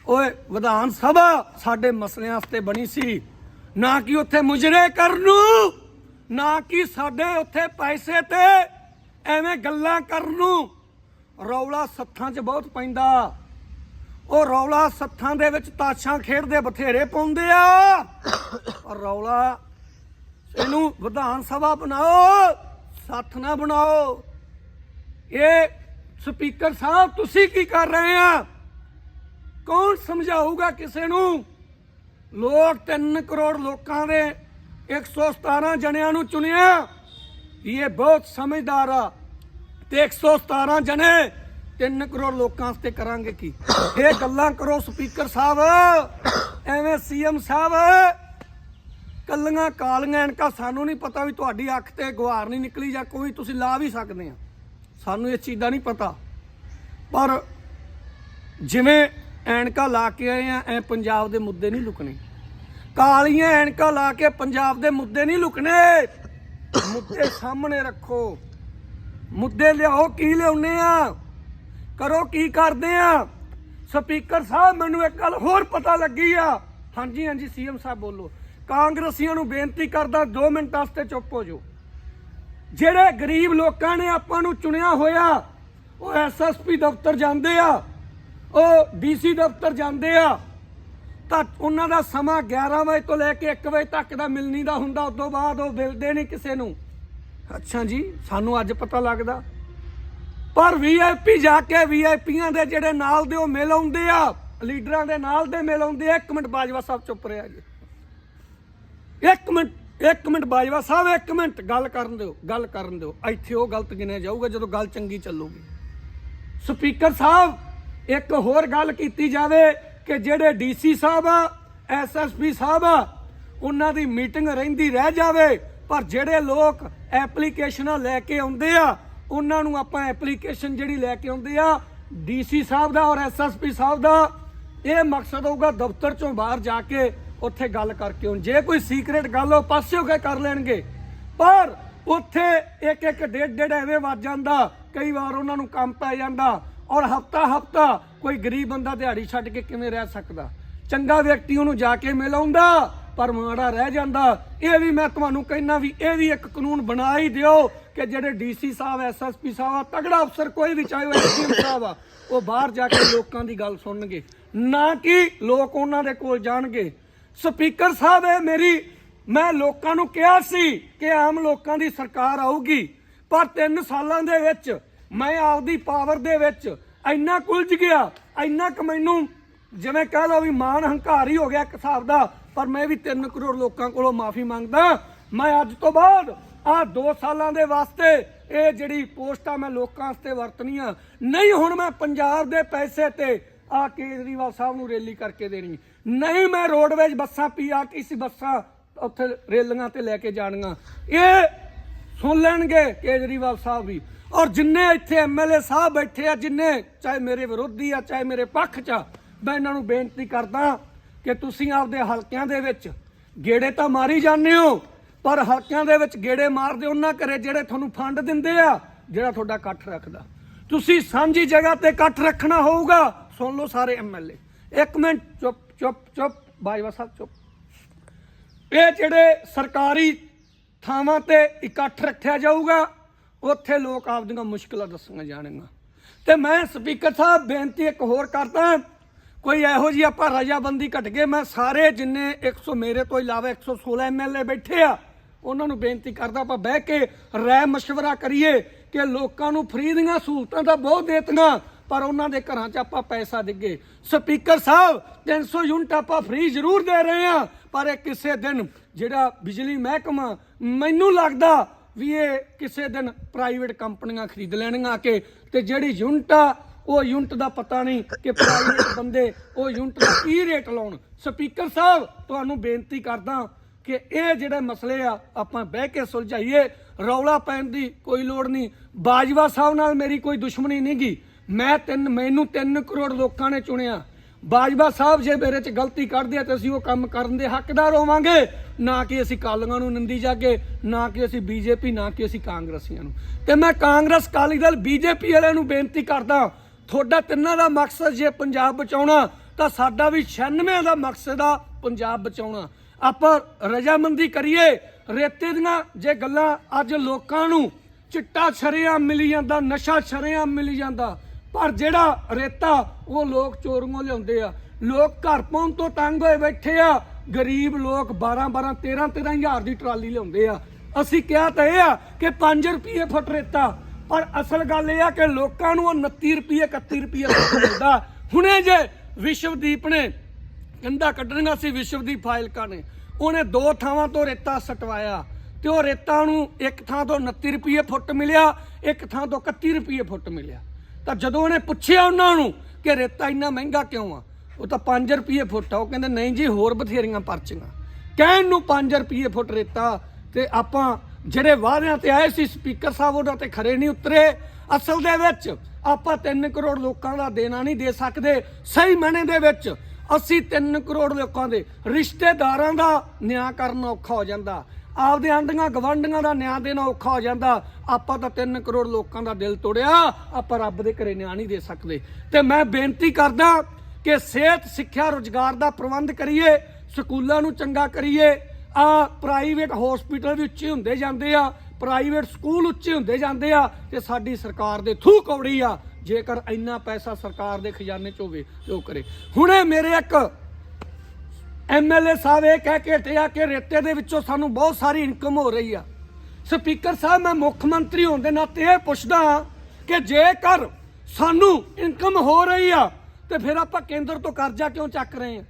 ਓਏ, ਵਿਧਾਨ ਸਭਾ ਸਾਡੇ ਮਸਲਿਆਂ ਵਾਸਤੇ ਬਣੀ ਸੀ। ਨਾ ਕਿ ਉੱਥੇ ਮੁਜਰੇ ਕਰਨ ਨੂੰ। ਨਾ ਕਿ ਸਾਡੇ ਉੱਥੇ ਪੈਸੇ ਤੇ ਐਵੇਂ ਗੱਲਾਂ ਕਰਨ ਨੂੰ। ਰੌਲਾ ਸੱਥਾਂ 'ਚ ਬਹੁਤ ਪੈਂਦਾ। ਉਹ ਰੌਲਾ ਸੱਥਾਂ ਦੇ ਵਿੱਚ ਤਾਸ਼ਾਂ ਖੇਡਦੇ ਬਥੇਰੇ ਪਾਉਂਦੇ ਆ। ਪਰ ਰੌਲਾ ਇਹਨੂੰ ਵਿਧਾਨ ਸਭਾ ਬਣਾਓ, ਸੱਥ ਨਾ ਬਣਾਓ। ਇਹ ਸਪੀਕਰ ਸਾਹਿਬ, ਤੁਸੀਂ ਕੀ ਕਰ ਰਹੇ ਆ? ਕੌਣ ਸਮਝਾਊਗਾ ਕਿਸੇ ਨੂੰ? ਲੋਕ 3 ਕਰੋੜ ਲੋਕਾਂ ਦੇ 117 ਜਣਿਆਂ ਨੂੰ ਚੁਣਿਆ ਵੀ ਇਹ ਬਹੁਤ ਸਮਝਦਾਰ ਆ। ਤੇ 117 ਜਣੇ 3 ਕਰੋੜ ਲੋਕਾਂ ਵਾਸਤੇ ਕਰਾਂਗੇ ਕੀ? ਇਹ ਗੱਲਾਂ ਕਰੋ ਸਪੀਕਰ ਸਾਹਿਬ। ਐਵੇਂ ਸੀਐਮ ਸਾਹਿਬ, ਕੱਲੀਆਂ ਕਾਲੀਆਂ ਐਨਕਾਂ ਸਾਨੂੰ ਨਹੀਂ ਪਤਾ ਵੀ ਤੁਹਾਡੀ ਅੱਖ ਤੇ ਗੁਹਾਰ ਨਹੀਂ ਨਿਕਲੀ ਜਾਂ ਕੋਈ, ਤੁਸੀਂ ਲਾ ਵੀ ਸਕਦੇ ਆ। ਸਾਨੂੰ ਇਸ ਚੀਜ਼ ਦਾ ਨਹੀਂ ਪਤਾ। ਪਰ ਜਿਵੇਂ ਐਨਕਾਂ ਲਾ ਕੇ ਆਏ ਆ, ਐ ਪੰਜਾਬ ਦੇ ਮੁੱਦੇ ਨਹੀਂ ਲੁਕਣੇ। ਕਾਲੀਆਂ ਐਨਕਾਂ ਲਾ ਕੇ ਪੰਜਾਬ ਦੇ ਮੁੱਦੇ ਨਹੀਂ ਲੁਕਣੇ। ਮੁੱਦੇ ਸਾਹਮਣੇ ਰੱਖੋ। ਮੁੱਦੇ ਲਿਆਓ, ਕੀ ਲਿਆਉਨੇ ਆ? ਕਰੋ ਕੀ ਕਰਦੇ ਆ? ਸਪੀਕਰ ਸਾਹਿਬ, ਮੈਨੂੰ ਇੱਕ ਗੱਲ ਹੋਰ ਪਤਾ ਲੱਗੀ ਆ। ਹਾਂਜੀ ਹਾਂਜੀ, ਸੀਐਮ ਸਾਹਿਬ ਬੋਲੋ। ਕਾਂਗਰਸੀਆਂ ਨੂੰ ਬੇਨਤੀ ਕਰਦਾ 2 ਮਿੰਟ ਵਾਸਤੇ ਚੁੱਪ ਹੋ ਜਾਓ। ਜਿਹੜੇ ਗਰੀਬ ਲੋਕਾਂ ਨੇ ਆਪਾਂ ਨੂੰ ਚੁਣਿਆ ਹੋਇਆ, ਉਹ ਐਸਐਸਪੀ ਦਫ਼ਤਰ ਜਾਂਦੇ ਆ, ਉਹ ਡੀਸੀ ਦਫ਼ਤਰ ਜਾਂਦੇ ਆ ਤਾਂ ਉਹਨਾਂ ਦਾ ਸਮਾਂ 11 ਵਜੇ ਤੋਂ ਲੈ ਕੇ 1 ਵਜੇ ਤੱਕ ਦਾ ਮਿਲਣੀ ਦਾ ਹੁੰਦਾ ਉਸ ਤੋਂ ਬਾਅਦ ਉਹ ਮਿਲਦੇ ਨਹੀਂ ਕਿਸੇ ਨੂੰ। ਅੱਛਾ ਜੀ, ਸਾਨੂੰ ਅੱਜ ਪਤਾ ਲੱਗਦਾ। ਪਰ ਵੀਆਈਪੀ ਜਾ ਕੇ ਵੀਆਈਪੀਆਂ ਦੇ ਜਿਹੜੇ ਨਾਲ ਦੇ ਉਹ ਮਿਲ ਆਉਂਦੇ ਆ, ਲੀਡਰਾਂ ਦੇ ਨਾਲ ਦੇ ਮਿਲ ਆਉਂਦੇ ਆ। ਇੱਕ ਮਿੰਟ ਬਾਜਵਾ ਸਾਹਿਬ ਚੁੱਪ ਰਿਹਾ ਜੀ। ਇੱਕ ਮਿੰਟ ਇੱਕ ਮਿੰਟ ਬਾਜਵਾ ਸਾਹਿਬ, ਇੱਕ ਮਿੰਟ ਗੱਲ ਕਰਨ ਦਿਓ, ਗੱਲ ਕਰਨ ਦਿਓ। ਇੱਥੇ ਉਹ ਗਲਤ ਗਿਣਿਆ ਜਾਊਗਾ ਜਦੋਂ ਗੱਲ ਚੰਗੀ ਚੱਲੂਗੀ। ਸਪੀਕਰ ਸਾਹਿਬ, ਇੱਕ ਹੋਰ ਗੱਲ ਕੀਤੀ ਜਾਵੇ। ਕਿ ਜਿਹੜੇ ਡੀਸੀ ਸਾਹਿਬ ਆ ਐਸਐਸਪੀ ਸਾਹਿਬ ਆ, ਉਹਨਾਂ ਦੀ ਮੀਟਿੰਗ ਰਹਿੰਦੀ ਰਹਿ ਜਾਵੇ, ਪਰ ਜਿਹੜੇ ਲੋਕ ਐਪਲੀਕੇਸ਼ਨਾਂ ਲੈ ਕੇ ਆਉਂਦੇ ਆ, ਉਹਨਾਂ ਨੂੰ ਆਪਾਂ ਐਪਲੀਕੇਸ਼ਨ ਜਿਹੜੀ ਲੈ ਕੇ ਆਉਂਦੇ ਆ ਡੀਸੀ ਸਾਹਿਬ ਦਾ ਔਰ ਐਸਐਸਪੀ ਸਾਹਿਬ ਦਾ, ਇਹ ਮਕਸਦ ਹੋਊਗਾ ਦਫ਼ਤਰ ਚੋਂ ਬਾਹਰ ਜਾ ਕੇ ਉੱਥੇ ਗੱਲ ਕਰਕੇ ਹੁਣ ਜੇ ਕੋਈ ਸੀਕ੍ਰੇਟ ਗੱਲ ਉਹ ਪਾਸੇ ਹੋ ਕੇ ਕਰ ਲੈਣਗੇ, ਪਰ ਉੱਥੇ ਇੱਕ ਇੱਕ ਡੇਢ ਡੇਢ ਐਵੇਂ ਵੱਜ ਜਾਂਦਾ, ਕਈ ਵਾਰ ਉਹਨਾਂ ਨੂੰ ਕੰਮ ਪੈ ਜਾਂਦਾ ਔਰ ਹਫਤਾ ਹਫਤਾ ਕੋਈ ਗਰੀਬ ਬੰਦਾ ਦਿਹਾੜੀ ਛੱਡ ਕੇ ਕਿਵੇਂ ਰਹਿ ਸਕਦਾ? ਚੰਗਾ ਵਿਅਕਤੀ ਉਹਨੂੰ ਜਾ ਕੇ ਮਿਲ ਆਉਂਦਾ, ਪਰ ਮਾੜਾ ਰਹਿ ਜਾਂਦਾ। ਇਹ ਵੀ ਮੈਂ ਤੁਹਾਨੂੰ ਕਹਿਣਾ ਵੀ ਇਹ ਵੀ ਇੱਕ ਕਾਨੂੰਨ ਬਣਾ ਹੀ ਦਿਓ ਕਿ ਜਿਹੜੇ ਡੀਸੀ ਸਾਹਿਬ ਐਸਐਸਪੀ ਸਾਹਿਬ ਆ ਤਗੜਾ ਅਫਸਰ ਕੋਈ ਵੀ ਚਾਹੇ ਉਹ ਐਸਡੀਐਮ ਸਾਹਿਬ ਆ, ਉਹ ਬਾਹਰ ਜਾ ਕੇ ਲੋਕਾਂ ਦੀ ਗੱਲ ਸੁਣਨਗੇ। ਨਾ ਕਿ ਲੋਕ ਉਹਨਾਂ ਦੇ ਕੋਲ ਜਾਣਗੇ। ਸਪੀਕਰ ਸਾਹਿਬ, ਇਹ ਮੇਰੀ, ਮੈਂ ਲੋਕਾਂ ਨੂੰ ਕਿਹਾ ਸੀ ਕਿ ਆਮ ਲੋਕਾਂ ਦੀ ਸਰਕਾਰ ਆਊਗੀ, ਪਰ 3 ਸਾਲਾਂ ਦੇ ਵਿੱਚ ਮੈਂ ਆਪਦੀ ਪਾਵਰ ਦੇ ਵਿੱਚ ਇੰਨਾ ਕੁਲਝ ਗਿਆ, ਇੰਨਾ ਕਿ ਮੈਨੂੰ ਜਿਵੇਂ ਕਹਿ ਲਓ ਵੀ ਮਾਨ ਹੰਕਾਰ ਹੀ ਹੋ ਗਿਆ ਇੱਕ ਹਿਸਾਬ ਦਾ, ਪਰ ਮੈਂ ਵੀ 3 ਕਰੋੜ ਲੋਕਾਂ ਕੋਲੋਂ ਮਾਫੀ ਮੰਗਦਾ। ਮੈਂ ਅੱਜ ਤੋਂ ਬਾਅਦ ਆ 2 ਸਾਲਾਂ ਦੇ ਵਾਸਤੇ ਇਹ ਜਿਹੜੀ ਪੋਸਟਾਂ ਮੈਂ ਲੋਕਾਂ ਵਾਸਤੇ ਵਰਤਣੀਆਂ, ਨਹੀਂ ਹੁਣ ਮੈਂ ਪੰਜਾਬ ਦੇ ਪੈਸੇ ਤੇ ਆ ਕੇਜਰੀਵਾਲ ਸਾਹਿਬ ਨੂੰ ਰੈਲੀ ਕਰਕੇ ਦੇਣੀ। ਨਹੀਂ ਮੈਂ ਰੋਡਵੇਜ ਬੱਸਾਂ ਪੀਆਰਟੀਸੀ ਬੱਸਾਂ ਉੱਥੇ ਰੇਲੀਆਂ ਤੇ ਲੈ ਕੇ ਜਾਣੀਆਂ। ਇਹ ਸੁਣ ਲੈਣਗੇ ਕੇਜਰੀਵਾਲ ਸਾਹਿਬ ਵੀ। ਔਰ ਜਿੰਨੇ ਇੱਥੇ ਐਮਐਲਏ ਸਾਹਿਬ ਬੈਠੇ ਆ ਜਿੰਨੇ ਚਾਹੇ ਮੇਰੇ ਵਿਰੋਧੀ ਆ ਚਾਹੇ ਮੇਰੇ ਪੱਖ ਚ ਆ, ਮੈਂ ਇਹਨਾਂ ਨੂੰ ਬੇਨਤੀ ਕਰਦਾ ਕਿ ਤੁਸੀਂ ਆਪਦੇ ਹਲਕਿਆਂ ਦੇ ਵਿੱਚ ਗੇੜੇ ਤਾਂ ਮਾਰੀ ਜਾਂਦੇ ਹੋ ਪਰ ਹਲਕਿਆਂ ਦੇ ਵਿੱਚ ਗੇੜੇ ਮਾਰਦੇ ਉਹਨਾਂ ਘਰੇ ਜਿਹੜੇ ਤੁਹਾਨੂੰ ਫੰਡ ਦਿੰਦੇ ਆ ਜਿਹੜਾ ਤੁਹਾਡਾ ਇਕੱਠ ਰੱਖਦਾ। ਤੁਸੀਂ ਸਾਂਝੀ ਜਗ੍ਹਾ ਤੇ ਇਕੱਠ ਰੱਖਣਾ ਹੋਊਗਾ ਸੁਣ ਲਓ ਸਾਰੇ ਐਮਐਲਏ ਇੱਕ ਮਿੰਟ ਚੁੱਪ ਚੁੱਪ ਚੁੱਪ ਬਾਜਵਾ ਸਾਹਿਬ ਚੁੱਪ। ਇਹ ਜਿਹੜੇ ਸਰਕਾਰੀ ਥਾਵਾਂ ਤੇ ਇਕੱਠ ਰੱਖਿਆ ਜਾਊਗਾ ਉੱਥੇ ਲੋਕ ਆਪਦੀਆਂ ਮੁਸ਼ਕਲਾਂ ਦੱਸੀਆਂ ਜਾਣਗੀਆਂ। ਤੇ ਮੈਂ ਸਪੀਕਰ ਸਾਹਿਬ, ਬੇਨਤੀ ਇੱਕ ਹੋਰ ਕਰਦਾ। ਕੋਈ ਇਹੋ ਜੀ ਆਪਾਂ ਰਜਾਬੰਦੀ ਘਟ ਗਏ ਮੈਂ ਸਾਰੇ ਜਿੰਨੇ 100 ਮੇਰੇ ਤੋਂ ਇਲਾਵਾ 116 ਐਮਐਲਏ ਬੈਠੇ ਆ, ਉਹਨਾਂ ਨੂੰ ਬੇਨਤੀ ਕਰਦਾ ਆਪਾਂ ਬਹਿ ਕੇ ਰਾਏ ਮਸ਼ਵਰਾ ਕਰੀਏ ਕਿ ਲੋਕਾਂ ਨੂੰ ਫ੍ਰੀ ਦੀਆਂ ਸਹੂਲਤਾਂ ਤਾਂ ਬਹੁਤ ਦੇਤੀਆਂ, ਪਰ ਉਹਨਾਂ ਦੇ ਘਰਾਂ 'ਚ ਆਪਾਂ ਪੈਸਾ ਦਿੱਗੇ ਸਪੀਕਰ ਸਾਹਿਬ 300 ਯੂਨਿਟ ਆਪਾਂ ਫ੍ਰੀ ਜ਼ਰੂਰ ਦੇ ਰਹੇ ਆ, ਪਰ ਇਹ ਕਿਸੇ ਦਿਨ ਜਿਹੜਾ ਬਿਜਲੀ ਮਹਿਕਮਾ ਮੈਨੂੰ ਲੱਗਦਾ ਵੀ ਇਹ ਕਿਸੇ ਦਿਨ ਪ੍ਰਾਈਵੇਟ ਕੰਪਨੀਆਂ ਖਰੀਦ ਲੈਣਗੀਆਂ ਆ ਕੇ ਤੇ ਜਿਹੜੀ ਯੂਨਿਟ ਆ, ਉਹ ਯੂਨਿਟ ਦਾ ਪਤਾ ਨਹੀਂ ਕਿ ਪ੍ਰਾਈਵੇਟ ਬੰਦੇ ਉਹ ਯੂਨਿਟ ਦਾ ਕੀ ਰੇਟ ਲਾਉਣ। ਸਪੀਕਰ ਸਾਹਿਬ, ਤੁਹਾਨੂੰ ਬੇਨਤੀ ਕਰਦਾ ਕਿ ਇਹ ਜਿਹੜੇ ਮਸਲੇ ਆ, ਆਪਾਂ ਬਹਿ ਕੇ ਸੁਲਝਾਈਏ। ਰੌਲਾ ਪੈਣ ਦੀ ਕੋਈ ਲੋੜ ਨਹੀਂ। ਬਾਜਵਾ ਸਾਹਿਬ ਨਾਲ ਮੇਰੀ ਕੋਈ ਦੁਸ਼ਮਣੀ ਨਹੀਂ ਨਹੀਂਗੀ ਮੈਂ ਤਿੰਨ, ਮੈਨੂੰ 3 ਕਰੋੜ ਲੋਕਾਂ ਨੇ ਚੁਣਿਆ। ਬਾਜਵਾ ਸਾਹਿਬ ਜੇ ਮੇਰੇ 'ਚ ਗਲਤੀ ਕਰਦੇ ਆ ਤੇ ਅਸੀਂ ਉਹ ਕੰਮ ਕਰਨ ਦੇ ਹੱਕਦਾਰ ਹੋਵਾਂਗੇ। ਨਾ ਕਿ ਅਸੀਂ ਕਾਲੀਆਂ ਨੂੰ ਨਿੰਦੀ ਜਾਗੇ, ਨਾ ਕਿ ਅਸੀਂ ਬੀਜੇਪੀ, ਨਾ ਕਿ ਅਸੀਂ ਕਾਂਗਰਸੀਆਂ ਨੂੰ। ਤੇ ਮੈਂ ਕਾਂਗਰਸ ਕਾਲੀ ਦਲ, ਬੀਜੇਪੀ ਵਾਲਿਆਂ ਨੂੰ ਬੇਨਤੀ ਕਰਦਾ, ਤੁਹਾਡਾ ਤਿੰਨਾਂ ਦਾ ਮਕਸਦ ਜੇ ਪੰਜਾਬ ਬਚਾਉਣਾ, ਤਾਂ ਸਾਡਾ ਵੀ 96 ਦਾ ਮਕਸਦ ਆ ਪੰਜਾਬ ਬਚਾਉਣਾ। ਆਪਾਂ ਰਜਾਮੰਦੀ ਕਰੀਏ, ਰੇਤੇ ਦੀਆਂ ਜੇ ਗੱਲਾਂ ਅੱਜ ਲੋਕਾਂ ਨੂੰ, ਚਿੱਟਾ ਛਰਿਆ ਮਿਲੀ ਜਾਂਦਾ, ਨਸ਼ਾ ਛਰਿਆ ਮਿਲੀ ਜਾਂਦਾ ਪਰ ਜਿਹੜਾ ਰੇਤਾ, ਉਹ ਲੋਕ ਚੋਰੀਆਂ ਲਿਆਉਂਦੇ ਆ। ਲੋਕ ਘਰ ਪਾਉਣ ਤੋਂ ਤੰਗ ਹੋਏ ਬੈਠੇ ਆ। ਗਰੀਬ ਲੋਕ 12 12 13 13 ਹਜ਼ਾਰ ਦੀ ਟਰਾਲੀ ਲਿਆਉਂਦੇ ਆ। ਅਸੀਂ ਕਿਹਾ ਤਾਂ ਇਹ ਆ ਕਿ 5 ਰੁਪਏ ਫੁੱਟ ਰੇਤਾ। ਪਰ ਅਸਲ ਗੱਲ ਇਹ ਆ ਕਿ ਲੋਕਾਂ ਨੂੰ ਉਹ 29 ਰੁਪਏ 31 ਰੁਪਏ ਫੁੱਟ ਮਿਲਦਾ। ਹੁਣੇ ਜੇ ਵਿਸ਼ਵਦੀਪ ਨੇ ਕੰਧਾ ਕੱਢਣੀਆਂ ਸੀ, ਵਿਸ਼ਵਦੀਪ ਫਾਇਲਕਾ ਨੇ। ਉਹਨੇ ਦੋ ਥਾਵਾਂ ਤੋਂ ਰੇਤਾ ਸਟਵਾਇਆ। ਤੇ ਉਹ ਰੇਤਾ ਨੂੰ ਇੱਕ ਥਾਂ ਤੋਂ 29 ਰੁਪਏ ਫੁੱਟ ਮਿਲਿਆ, ਇੱਕ ਥਾਂ ਤੋਂ 31 ਰੁਪਏ ਫੁੱਟ ਮਿਲਿਆ। ਤਾਂ ਜਦੋਂ ਉਹਨੇ ਪੁੱਛਿਆ ਉਹਨਾਂ ਨੂੰ ਕਿ ਰੇਤਾ ਇੰਨਾ ਮਹਿੰਗਾ ਕਿਉਂ ਆ, ਉਹ ਤਾਂ 5 ਰੁਪਏ ਫੁੱਟ ਆ। ਉਹ ਕਹਿੰਦੇ, ਨਹੀਂ ਜੀ, ਹੋਰ ਬਥੇਰੀਆਂ ਪਰਚੀਆਂ। ਕਹਿਣ ਨੂੰ 5 ਰੁਪਏ ਫੁੱਟ ਰੇਤਾ ਤੇ ਆਪਾਂ ਜਿਹੜੇ ਵਾਅਦਿਆਂ ਤੇ ਆਏ ਸੀ, ਸਪੀਕਰ ਸਾਹਿਬ ਉਹਨਾਂ ਤੇ ਖਰੇ ਨਹੀਂ ਉਤਰੇ। ਅਸਲ ਦੇ ਵਿੱਚ ਆਪਾਂ 3 ਕਰੋੜ ਲੋਕਾਂ ਦਾ ਦੇਣਾ ਨਹੀਂ ਦੇ ਸਕਦੇ। ਸਹੀ ਮਾਇਨੇ ਦੇ ਵਿੱਚ ਅਸੀਂ 3 ਕਰੋੜ ਲੋਕਾਂ ਦੇ ਰਿਸ਼ਤੇਦਾਰਾਂ ਦਾ ਨਿਆਂ ਕਰਨਾ ਔਖਾ ਹੋ ਜਾਂਦਾ। ਆਪਦੇ ਆਂਡੀਆਂ ਗਵੰਡੀਆਂ ਦਾ ਨਿਆਂ ਦੇਣਾ ਔਖਾ ਹੋ ਜਾਂਦਾ। ਆਪਾਂ ਤਾਂ 3 ਕਰੋੜ ਲੋਕਾਂ ਦਾ ਦਿਲ ਤੋੜਿਆ। ਆਪਾਂ ਰੱਬ ਦੇ ਘਰੇ ਨਿਆਂ ਨਹੀਂ ਦੇ ਸਕਦੇ। ਤੇ ਮੈਂ ਬੇਨਤੀ ਕਰਦਾ ਕਿ ਸਿਹਤ, ਸਿੱਖਿਆ, ਰੋਜ਼ਗਾਰ ਦਾ ਪ੍ਰਬੰਧ ਕਰੀਏ, ਸਕੂਲਾਂ ਨੂੰ ਚੰਗਾ ਕਰੀਏ। ਆ ਪ੍ਰਾਈਵੇਟ ਹਸਪੀਟਲ ਵੀ ਉੱਚੇ ਹੁੰਦੇ ਜਾਂਦੇ ਆ, ਪ੍ਰਾਈਵੇਟ ਸਕੂਲ ਉੱਚੇ ਹੁੰਦੇ ਜਾਂਦੇ ਆ ਤੇ ਸਾਡੀ ਸਰਕਾਰ ਦੇ ਥੂ ਕੌੜੀ ਆ। ਜੇਕਰ ਇੰਨਾ ਪੈਸਾ ਸਰਕਾਰ ਦੇ ਖਜ਼ਾਨੇ 'ਚ ਹੋਵੇ ਤੇ ਉਹ ਕਰੇ। ਹੁਣੇ ਮੇਰੇ ਇੱਕ ਐਮਐਲਏ ਸਾਹਿਬ ਇਹ ਕਹਿ ਕੇ ਹਟਿਆ ਕਿ ਰੇਤੇ ਦੇ ਵਿੱਚੋਂ ਸਾਨੂੰ ਬਹੁਤ ਸਾਰੀ ਇਨਕਮ ਹੋ ਰਹੀ ਆ। ਸਪੀਕਰ ਸਾਹਿਬ, ਮੈਂ ਮੁੱਖ ਮੰਤਰੀ ਹੋਣ ਦੇ ਨਾਤੇ ਇਹ ਪੁੱਛਦਾ ਕਿ ਜੇਕਰ ਸਾਨੂੰ ਇਨਕਮ ਹੋ ਰਹੀ ਆ, ਤੇ ਫਿਰ ਆਪਾਂ ਕੇਂਦਰ ਤੋਂ ਕਰਜ਼ਾ ਕਿਉਂ ਚੱਕ ਰਹੇ ਆ?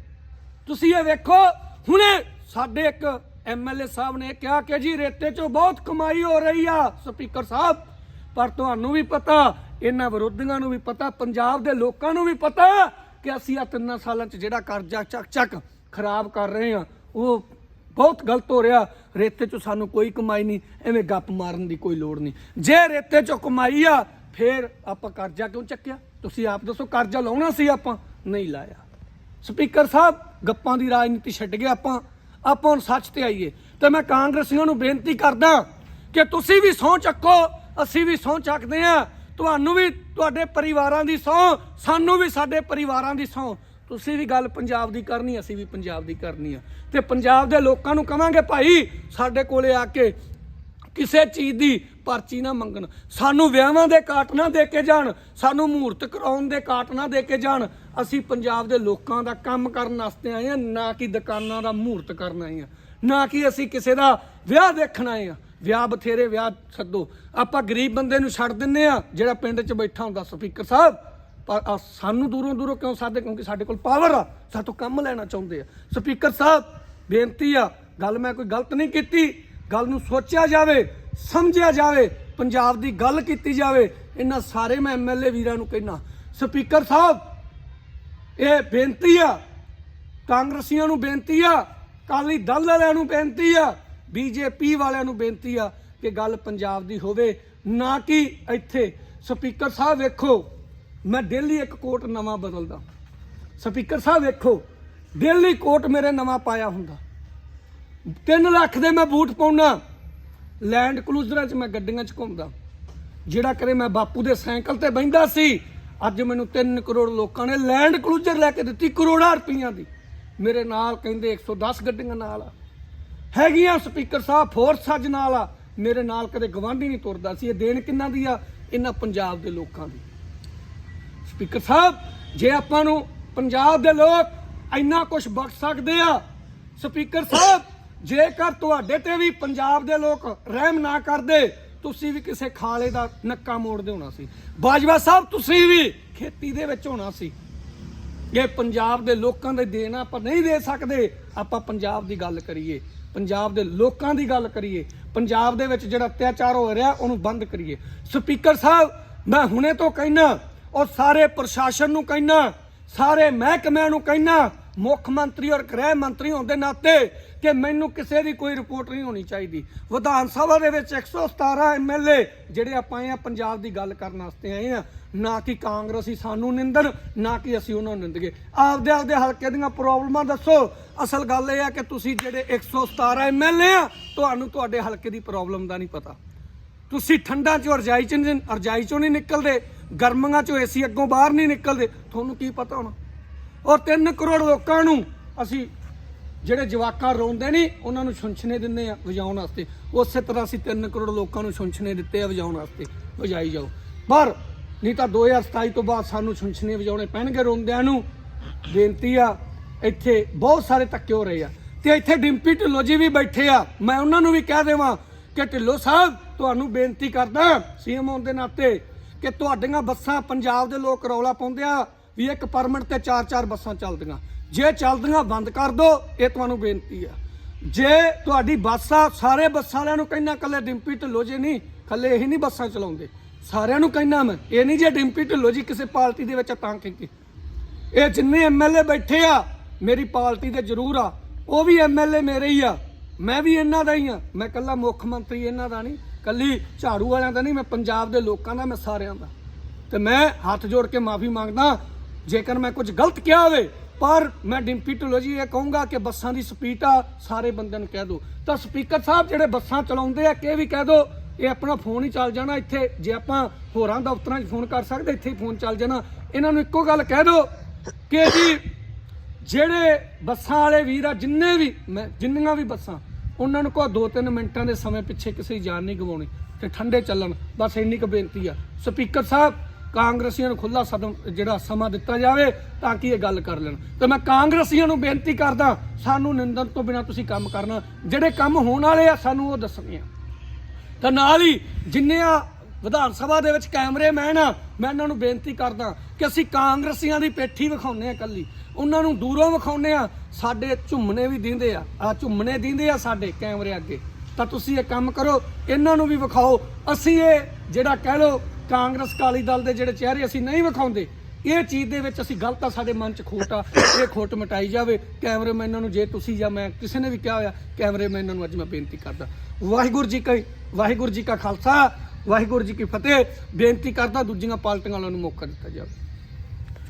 ਤੁਸੀਂ ਇਹ ਵੇਖੋ, ਹੁਣੇ ਸਾਡੇ ਇੱਕ ਐਮਐਲਏ ਸਾਹਿਬ ਨੇ ਕਿਹਾ ਕਿ ਜੀ, ਰੇਤੇ 'ਚੋਂ ਬਹੁਤ ਕਮਾਈ ਹੋ ਰਹੀ ਆ, ਸਪੀਕਰ ਸਾਹਿਬ। ਪਰ ਤੁਹਾਨੂੰ ਵੀ ਪਤਾ, ਇਹਨਾਂ ਵਿਰੋਧੀਆਂ ਨੂੰ ਵੀ ਪਤਾ, ਪੰਜਾਬ ਦੇ ਲੋਕਾਂ ਨੂੰ ਵੀ ਪਤਾ ਕਿ ਅਸੀਂ ਆ ਤਿੰਨਾਂ ਸਾਲਾਂ 'ਚ ਜਿਹੜਾ ਕਰਜ਼ਾ ਚੱਕ ਚੱਕ ਖਰਾਬ ਕਰ ਰਹੇ ਆ, ਉਹ ਬਹੁਤ ਗਲਤ ਹੋ ਰਿਹਾ। ਰੇਤੇ 'ਚੋਂ ਸਾਨੂੰ ਕੋਈ ਕਮਾਈ ਨਹੀਂ, ਐਵੇਂ ਗੱਪ ਮਾਰਨ ਦੀ ਕੋਈ ਲੋੜ ਨਹੀਂ। ਜੇ ਰੇਤੇ 'ਚੋਂ ਕਮਾਈ ਆ, ਫੇਰ ਆਪਾਂ ਕਰਜ਼ਾ ਕਿਉਂ ਚੱਕਿਆ? ਤੁਸੀਂ ਆਪ ਦੱਸੋ, ਕਰਜ਼ਾ ਲਾਉਣਾ ਸੀ ਆਪਾਂ, ਨਹੀਂ ਲਾਇਆ। ਸਪੀਕਰ ਸਾਹਿਬ, ਗੱਪਾਂ ਦੀ ਰਾਜਨੀਤੀ ਛੱਡ ਗਏ ਆਪਾਂ। ਆਪਾਂ ਹੁਣ ਸੱਚ ਤੇ ਆਈਏ। ਤੇ ਮੈਂ ਕਾਂਗਰਸੀਆਂ ਨੂੰ ਬੇਨਤੀ ਕਰਦਾ ਕਿ ਤੁਸੀਂ ਵੀ ਸਹੁੰ ਚੱਕੋ, ਅਸੀਂ ਵੀ ਸਹੁੰ ਚੱਕਦੇ ਆ ਤੁਹਾਨੂੰ ਵੀ, ਤੁਹਾਡੇ ਪਰਿਵਾਰਾਂ ਦੀ ਸਹੁੰ, ਸਾਨੂੰ ਵੀ ਸਾਡੇ ਪਰਿਵਾਰਾਂ ਦੀ ਸਹੁੰ। ਤੁਸੀਂ ਵੀ ਗੱਲ ਪੰਜਾਬ ਦੀ ਕਰਨੀ, ਅਸੀਂ ਵੀ ਪੰਜਾਬ ਦੀ ਕਰਨੀ ਆ। ਤੇ ਪੰਜਾਬ ਦੇ ਲੋਕਾਂ ਨੂੰ ਕਵਾਂਗੇ, ਭਾਈ, ਸਾਡੇ ਕੋਲੇ ਆ ਕੇ ਕਿਸੇ ਚੀਜ਼ ਦੀ ਪਰਚੀ ਨਾ ਮੰਗਣ। ਸਾਨੂੰ ਵਿਆਹਾਂ ਦੇ ਕਾਟ ਨਾ ਦੇ ਕੇ ਜਾਣ, ਸਾਨੂੰ ਮੂਰਤ ਕਰਾਉਣ ਦੇ ਕਾਟ ਨਾ ਦੇ ਕੇ ਜਾਣ। ਅਸੀਂ ਪੰਜਾਬ ਦੇ ਲੋਕਾਂ ਦਾ ਕੰਮ ਕਰਨ ਵਾਸਤੇ ਆਏ ਆ, ਨਾ ਕਿ ਦੁਕਾਨਾਂ ਦਾ ਮੂਰਤ ਕਰਨ ਆਏ ਆ। ਨਾ ਕਿ ਅਸੀਂ ਕਿਸੇ ਦਾ ਵਿਆਹ ਦੇਖਣ ਆਏ ਆ। ਵਿਆਹ ਬਥੇਰੇ ਵਿਆਹ ਛੱਡੋ। ਆਪਾਂ ਗਰੀਬ ਬੰਦੇ ਨੂੰ ਛੱਡ ਦਿੰਨੇ ਆ, ਜਿਹੜਾ ਪਿੰਡ 'ਚ ਬੈਠਾ ਹੁੰਦਾ, ਸਪੀਕਰ ਸਾਹਿਬ। ਪਰ ਆਹ ਸਾਨੂੰ ਦੂਰੋਂ ਦੂਰੋਂ ਕਿਉਂ ਸਾਦੇ ਕਿਉਂਕਿ ਸਾਡੇ ਕੋਲ ਪਾਵਰ ਆ। ਸਾਤੋਂ ਕੰਮ ਲੈਣਾ ਚਾਹੁੰਦੇ ਆ। ਸਪੀਕਰ ਸਾਹਿਬ, ਬੇਨਤੀ ਆ, ਗੱਲ ਮੈਂ ਕੋਈ ਗਲਤ ਨਹੀਂ ਕੀਤੀ। ਗੱਲ ਨੂੰ ਸੋਚਿਆ ਜਾਵੇ, ਸਮਝਿਆ ਜਾਵੇ, ਪੰਜਾਬ ਦੀ ਗੱਲ ਕੀਤੀ ਜਾਵੇ, ਇਹਨਾਂ ਸਾਰੇ ਮੈਂ ਐਮਐਲਏ ਵੀਰਾਂ ਨੂੰ ਕਹਿਣਾ ਸਪੀਕਰ ਸਾਹਿਬ, ਇਹ ਬੇਨਤੀ ਆ, ਕਾਂਗਰਸੀਆਂ ਨੂੰ ਬੇਨਤੀ ਆ ਕਾਲੀ ਦਲ ਵਾਲਿਆਂ ਨੂੰ ਬੇਨਤੀ ਆ, ਬੀਜੇਪੀ ਵਾਲਿਆਂ ਨੂੰ ਬੇਨਤੀ ਆ ਕਿ ਗੱਲ ਪੰਜਾਬ ਦੀ ਹੋਵੇ, ਨਾ ਕਿ ਇੱਥੇ। ਸਪੀਕਰ ਸਾਹਿਬ, ਵੇਖੋ ਮੈਂ ਡੇਲੀ ਇੱਕ ਕੋਟ ਨਵਾਂ ਬਦਲਦਾ। ਸਪੀਕਰ ਸਾਹਿਬ ਵੇਖੋ ਡੇਲੀ ਕੋਟ ਮੇਰੇ ਨਵਾਂ ਪਾਇਆ ਹੁੰਦਾ। 3 ਲੱਖ ਦੇ ਮੈਂ ਬੂਟ ਪਾਉਣਾ, ਲੈਂਡ ਕਲੂਜ਼ਰਾਂ 'ਚ ਮੈਂ ਗੱਡੀਆਂ 'ਚ ਘੁੰਮਦਾ। ਜਿਹੜਾ ਕਰੇ ਮੈਂ ਬਾਪੂ ਦੇ ਸਾਈਕਲ ਤੇ ਬੈਂਦਾ ਸੀ, ਅੱਜ ਮੈਨੂੰ 3 ਕਰੋੜ ਲੋਕਾਂ ਨੇ ਲੈਂਡ ਕਲੂਜ਼ਰ ਲੈ ਕੇ ਦਿੱਤੀ ਕਰੋੜਾਂ ਰੁਪਈਆਂ ਦੀ। ਮੇਰੇ ਨਾਲ ਕਹਿੰਦੇ 110 ਗੱਡੀਆਂ ਨਾਲ ਆ। ਹੈਗੀਆਂ ਸਪੀਕਰ ਸਾਹਿਬ ਫੋਰਸ ਅੱਜ ਨਾਲ ਆ। ਮੇਰੇ ਨਾਲ ਕਦੇ ਗਵਾਂਢੀ ਨਹੀਂ ਤੁਰਦਾ ਸੀ, ਇਹ ਦੇਣ ਕਿੰਨਾ ਦੀ ਆ? ਇਹਨਾਂ ਪੰਜਾਬ ਦੇ ਲੋਕਾਂ ਦੀ। ਸਪੀਕਰ ਸਾਹਿਬ, ਜੇ ਆਪਾਂ ਨੂੰ ਪੰਜਾਬ ਦੇ ਲੋਕ ਇੰਨਾ ਕੁਝ ਬਖਸ਼ ਸਕਦੇ ਆ, ਸਪੀਕਰ ਸਾਹਿਬ, ਜੇਕਰ ਤੁਹਾਡੇ ਤੇ ਵੀ ਪੰਜਾਬ ਦੇ ਲੋਕ ਰਹਿਮ ਨਾ ਕਰਦੇ, ਤੁਸੀਂ ਵੀ ਕਿਸੇ ਖਾਲੇ ਦਾ ਨੱਕਾ ਮੋੜ ਦੇ ਹੋਣਾ ਸੀ। ਬਾਜਵਾ ਸਾਹਿਬ, ਤੁਸੀਂ ਵੀ ਖੇਤੀ ਦੇ ਵਿੱਚ ਹੋਣਾ ਸੀ। ਇਹ ਪੰਜਾਬ ਦੇ ਲੋਕਾਂ ਦੇ ਦੇਣਾ ਆਪਾਂ ਨਹੀਂ ਦੇ ਸਕਦੇ, ਆਪਾਂ ਪੰਜਾਬ ਦੀ ਗੱਲ ਕਰੀਏ। ਪੰਜਾਬ ਦੇ ਲੋਕਾਂ ਦੀ ਗੱਲ ਕਰੀਏ। ਪੰਜਾਬ ਦੇ ਵਿੱਚ ਜਿਹੜਾ ਅਤਿਆਚਾਰ ਹੋ ਰਿਹਾ, ਉਹਨੂੰ ਬੰਦ ਕਰੀਏ। ਸਪੀਕਰ ਸਾਹਿਬ, ਮੈਂ ਹੁਣੇ ਤੋਂ ਕਹਿਣਾ ਔਰ ਸਾਰੇ ਪ੍ਰਸ਼ਾਸਨ ਨੂੰ ਕਹਿਣਾ ਸਾਰੇ ਮਹਿਕਮਿਆਂ ਨੂੰ ਕਹਿਣਾ ਮੁੱਖ ਮੰਤਰੀ ਔਰ ਗ੍ਰਹਿ ਮੰਤਰੀ ਹੋਣ ਦੇ ਨਾਤੇ ਕਿ ਮੈਨੂੰ ਕਿਸੇ ਦੀ ਕੋਈ ਰਿਪੋਰਟ ਨਹੀਂ ਹੋਣੀ ਚਾਹੀਦੀ। ਵਿਧਾਨ ਸਭਾ ਦੇ ਵਿੱਚ 117 ਐਮਐਲਏ ਜਿਹੜੇ ਆਪਾਂ ਆਏ ਆ ਪੰਜਾਬ ਦੀ ਗੱਲ ਕਰਨ ਵਾਸਤੇ ਆਏ ਆ, ਨਾ ਕਿ ਕਾਂਗਰਸੀ ਸਾਨੂੰ ਨਿੰਦਣ ਨਾ ਕਿ ਅਸੀਂ ਉਹਨਾਂ ਨੂੰ ਨਿੰਦਗੇ। ਆਪਦੇ ਆਪਦੇ ਹਲਕੇ ਦੀਆਂ ਪ੍ਰੋਬਲਮਾਂ ਦੱਸੋ। ਅਸਲ ਗੱਲ ਇਹ ਆ ਕਿ ਤੁਸੀਂ ਜਿਹੜੇ 117 ਐਮਐਲਏ ਆ, ਤੁਹਾਨੂੰ ਤੁਹਾਡੇ ਹਲਕੇ ਦੀ ਪ੍ਰੋਬਲਮ ਦਾ ਨਹੀਂ ਪਤਾ। ਤੁਸੀਂ ਠੰਡਾਂ ਚੋਂ ਰਜਾਈ ਚ ਨਹੀਂ ਰਜਾਈ ਚੋਂ ਨਹੀਂ ਨਿਕਲਦੇ। ਗਰਮੀਆਂ ਚੋਂ ਏਸੀ ਅੱਗੋਂ ਬਾਹਰ ਨਹੀਂ ਨਿਕਲਦੇ। ਤੁਹਾਨੂੰ ਕੀ ਪਤਾ ਹੋਣਾ? ਔਰ 3 ਕਰੋੜ ਲੋਕਾਂ ਨੂੰ ਅਸੀਂ ਜਿਹੜੇ ਜਵਾਕਾਂ ਰੋਂਦੇ ਨਹੀਂ, ਉਹਨਾਂ ਨੂੰ ਛੁੰਛਨੇ ਦਿੰਦੇ ਆ ਵਜਾਉਣ ਵਾਸਤੇ। ਉਸੇ ਤਰ੍ਹਾਂ ਅਸੀਂ 3 ਕਰੋੜ ਲੋਕਾਂ ਨੂੰ ਛੁੰਛਨੇ ਦਿੱਤੇ ਆ ਵਜਾਉਣ ਵਾਸਤੇ। ਵਜਾਈ ਜਾਓ। ਪਰ ਨਹੀਂ ਤਾਂ 2027 ਤੋਂ ਬਾਅਦ ਸਾਨੂੰ ਛੁੰਛਨੇ ਵਜਾਉਣੇ ਪੈਣਗੇ ਰੋਂਦਿਆਂ ਨੂੰ। ਬੇਨਤੀ ਆ, ਇੱਥੇ ਬਹੁਤ ਸਾਰੇ ਧੱਕੇ ਹੋ ਰਹੇ ਆ। ਤੇ ਇੱਥੇ ਡਿੰਪੀ ਢਿੱਲੋਂ ਜੀ ਵੀ ਬੈਠੇ ਆ। ਮੈਂ ਉਹਨਾਂ ਨੂੰ ਵੀ ਕਹਿ ਦੇਵਾਂ ਕਿ ਢਿੱਲੋਂ ਸਾਹਿਬ, ਤੁਹਾਨੂੰ ਬੇਨਤੀ ਕਰਦਾ, ਸੀਐਮ ਹੋਣ ਦੇ ਨਾਤੇ ਕਿ ਤੁਹਾਡੀਆਂ ਬੱਸਾਂ ਪੰਜਾਬ ਦੇ ਲੋਕ ਰੌਲਾ ਪਾਉਂਦੇ ਆ ਵੀ ਇੱਕ ਪਰਮਿਟ ਤੇ ਚਾਰ ਚਾਰ ਬੱਸਾਂ ਚੱਲਦੀਆਂ। ਜੇ ਚੱਲਦੀਆਂ, ਬੰਦ ਕਰ ਦਿਓ ਇਹ ਤੁਹਾਨੂੰ ਬੇਨਤੀ ਆ। ਜੇ ਤੁਹਾਡੀ ਬੱਸ ਆ, ਸਾਰੇ ਬੱਸਾਂ ਵਾਲਿਆਂ ਨੂੰ ਕਹਿੰਨਾ ਕੱਲੇ ਡਿੰਪੀ ਢਿੱਲੋ ਜੀ ਨਹੀਂ ਕੱਲੇ ਇਹੀ ਨਹੀਂ ਬੱਸਾਂ ਚਲਾਉਂਦੇ। ਸਾਰਿਆਂ ਨੂੰ ਕਹਿੰਨਾ ਮੈਂ, ਇਹ ਨਹੀਂ ਜੇ ਡਿੰਪੀ ਢਿੱਲੋ ਜੀ ਕਿਸੇ ਪਾਰਟੀ ਦੇ ਵਿੱਚ ਤਾਂ ਕਹਿੰਦੇ ਇਹ ਜਿੰਨੇ ਐਮਐਲਏ ਬੈਠੇ ਆ, ਮੇਰੀ ਪਾਰਟੀ ਦੇ ਜ਼ਰੂਰ ਆ। ਉਹ ਵੀ ਐਮਐਲਏ ਮੇਰੇ ਹੀ ਆ। ਮੈਂ ਵੀ ਇਹਨਾਂ ਦਾ ਹੀ ਆ। ਮੈਂ ਕੱਲਾ ਮੁੱਖ ਮੰਤਰੀ ਇਹਨਾਂ ਦਾ ਨਹੀਂ। ਕੱਲੀ ਝਾੜੂ ਵਾਲਿਆਂ ਦਾ ਨਹੀਂ, ਮੈਂ ਪੰਜਾਬ ਦੇ ਲੋਕਾਂ ਦਾ, ਮੈਂ ਸਾਰਿਆਂ ਦਾ। ਤੇ ਮੈਂ ਹੱਥ ਜੋੜ ਕੇ ਮਾਫੀ ਮੰਗਦਾ, ਜੇਕਰ ਮੈਂ ਕੁਝ ਗਲਤ ਕਿਹਾ ਹੋਵੇ, ਪਰ ਮੈਂ ਡਿੰਪੀ ਢਿੱਲੋਂ ਜੀ ਇਹ ਕਹੂੰਗਾ ਕਿ ਬੱਸਾਂ ਦੀ ਸਪੀਡ ਆ, ਸਾਰੇ ਬੰਦਿਆਂ ਨੂੰ ਕਹਿ ਦਿਓ ਤਾਂ ਸਪੀਕਰ ਸਾਹਿਬ ਜਿਹੜੇ ਬੱਸਾਂ ਚਲਾਉਂਦੇ ਆ, ਕਿ ਵੀ ਕਹਿ ਦਿਓ ਇਹ ਆਪਣਾ ਫੋਨ ਹੀ ਚੱਲ ਜਾਣਾ ਇੱਥੇ, ਜੇ ਆਪਾਂ ਹੋਰਾਂ ਦਫ਼ਤਰਾਂ 'ਚ ਫੋਨ ਕਰ ਸਕਦੇ, ਇੱਥੇ ਹੀ ਫੋਨ ਚੱਲ ਜਾਣਾ। ਇਹਨਾਂ ਨੂੰ ਇੱਕੋ ਗੱਲ ਕਹਿ ਦਿਓ ਕਿ ਜੀ, ਜਿਹੜੇ ਬੱਸਾਂ ਵਾਲੇ ਵੀਰ ਆ, ਜਿੰਨੇ ਵੀ, ਮੈਂ, ਜਿੰਨੀਆਂ ਵੀ ਬੱਸਾਂ ਉਹਨਾਂ ਨੂੰ ਕੋ ਦੋ ਤਿੰਨ ਮਿੰਟਾਂ ਦੇ ਸਮੇਂ ਪਿੱਛੇ ਕਿਸੇ ਦੀ ਜਾਨ ਨਹੀਂ ਗਵਾਉਣੀ ਤੇ ਠੰਡੇ ਚੱਲਣ। ਬਸ ਇੰਨੀ ਕੁ ਬੇਨਤੀ ਆ। ਸਪੀਕਰ ਸਾਹਿਬ, ਕਾਂਗਰਸੀਆਂ ਨੂੰ ਖੁੱਲਾ ਸਦਮ, ਜਿਹੜਾ ਸਮਾਂ ਦਿੱਤਾ ਜਾਵੇ ਤਾਂ ਕਿ ਇਹ ਗੱਲ ਕਰ ਲੈਣ। ਤੇ ਮੈਂ ਕਾਂਗਰਸੀਆਂ ਨੂੰ ਬੇਨਤੀ ਕਰਦਾ, ਸਾਨੂੰ ਨਿੰਦਣ ਤੋਂ ਬਿਨਾ ਤੁਸੀਂ ਕੰਮ ਕਰਨਾ। ਜਿਹੜੇ ਕੰਮ ਹੋਣ ਵਾਲੇ ਆ, ਸਾਨੂੰ ਉਹ ਦੱਸਣੇ ਆ ਤਾਂ ਨਾਲ ਹੀ ਜਿੰਨੇ ਆ ਵਿਧਾਨ ਸਭਾ ਦੇ ਵਿੱਚ ਕੈਮਰੇਮੈਨ ਆ, ਮੈਂ ਇਹਨਾਂ ਨੂੰ ਬੇਨਤੀ ਕਰਦਾ ਕਿ ਅਸੀਂ ਕਾਂਗਰਸੀਆਂ ਦੀ ਪੇਠੀ ਵਿਖਾਉਂਦੇ ਆ ਕੱਲੀ ਉਹਨਾਂ ਨੂੰ ਦੂਰੋਂ ਵਿਖਾਉਂਦੇ ਆ ਸਾਡੇ ਝੁੰਮਣੇ ਵੀ ਦਿੰਦੇ ਆ ਆ ਝੁੰਮਣੇ ਦਿੰਦੇ ਆ ਸਾਡੇ ਕੈਮਰੇ ਅੱਗੇ। ਤਾਂ ਤੁਸੀਂ ਇਹ ਕੰਮ ਕਰੋ, ਇਹਨਾਂ ਨੂੰ ਵੀ ਵਿਖਾਓ। ਅਸੀਂ ਇਹ ਜਿਹੜਾ ਕਹਿ ਲਓ, ਕਾਂਗਰਸ ਕਾਲੀ ਦਲ ਦੇ ਜਿਹੜੇ ਚਿਹਰੇ ਅਸੀਂ ਨਹੀਂ ਵਿਖਾਉਂਦੇ, ਇਹ ਚੀਜ਼ ਦੇ ਵਿੱਚ ਅਸੀਂ ਗਲਤ ਆ, ਸਾਡੇ ਮਨ 'ਚ ਖੋਟ ਆ, ਇਹ ਖੋਟ ਮਿਟਾਈ ਜਾਵੇ। ਕੈਮਰਾਮੈਨਾਂ ਨੂੰ ਜੇ ਤੁਸੀਂ ਜਾਂ ਮੈਂ ਕਿਸੇ ਨੇ ਵੀ ਕਿਹਾ ਹੋਇਆ, ਕੈਮਰਾਮੈਨਾਂ ਨੂੰ ਅੱਜ ਮੈਂ ਬੇਨਤੀ ਕਰਦਾ। ਵਾਹਿਗੁਰੂ ਜੀ ਕਾ, ਵਾਹਿਗੁਰੂ ਜੀ ਕਾ ਖਾਲਸਾ ਵਾਹਿਗੁਰੂ ਜੀ ਕੀ ਫਤਿਹ। ਬੇਨਤੀ ਕਰਦਾ ਦੂਜੀਆਂ ਪਾਰਟੀਆਂ ਵਾਲਿਆਂ ਨੂੰ ਮੌਕਾ ਦਿੱਤਾ ਜਾਵੇ।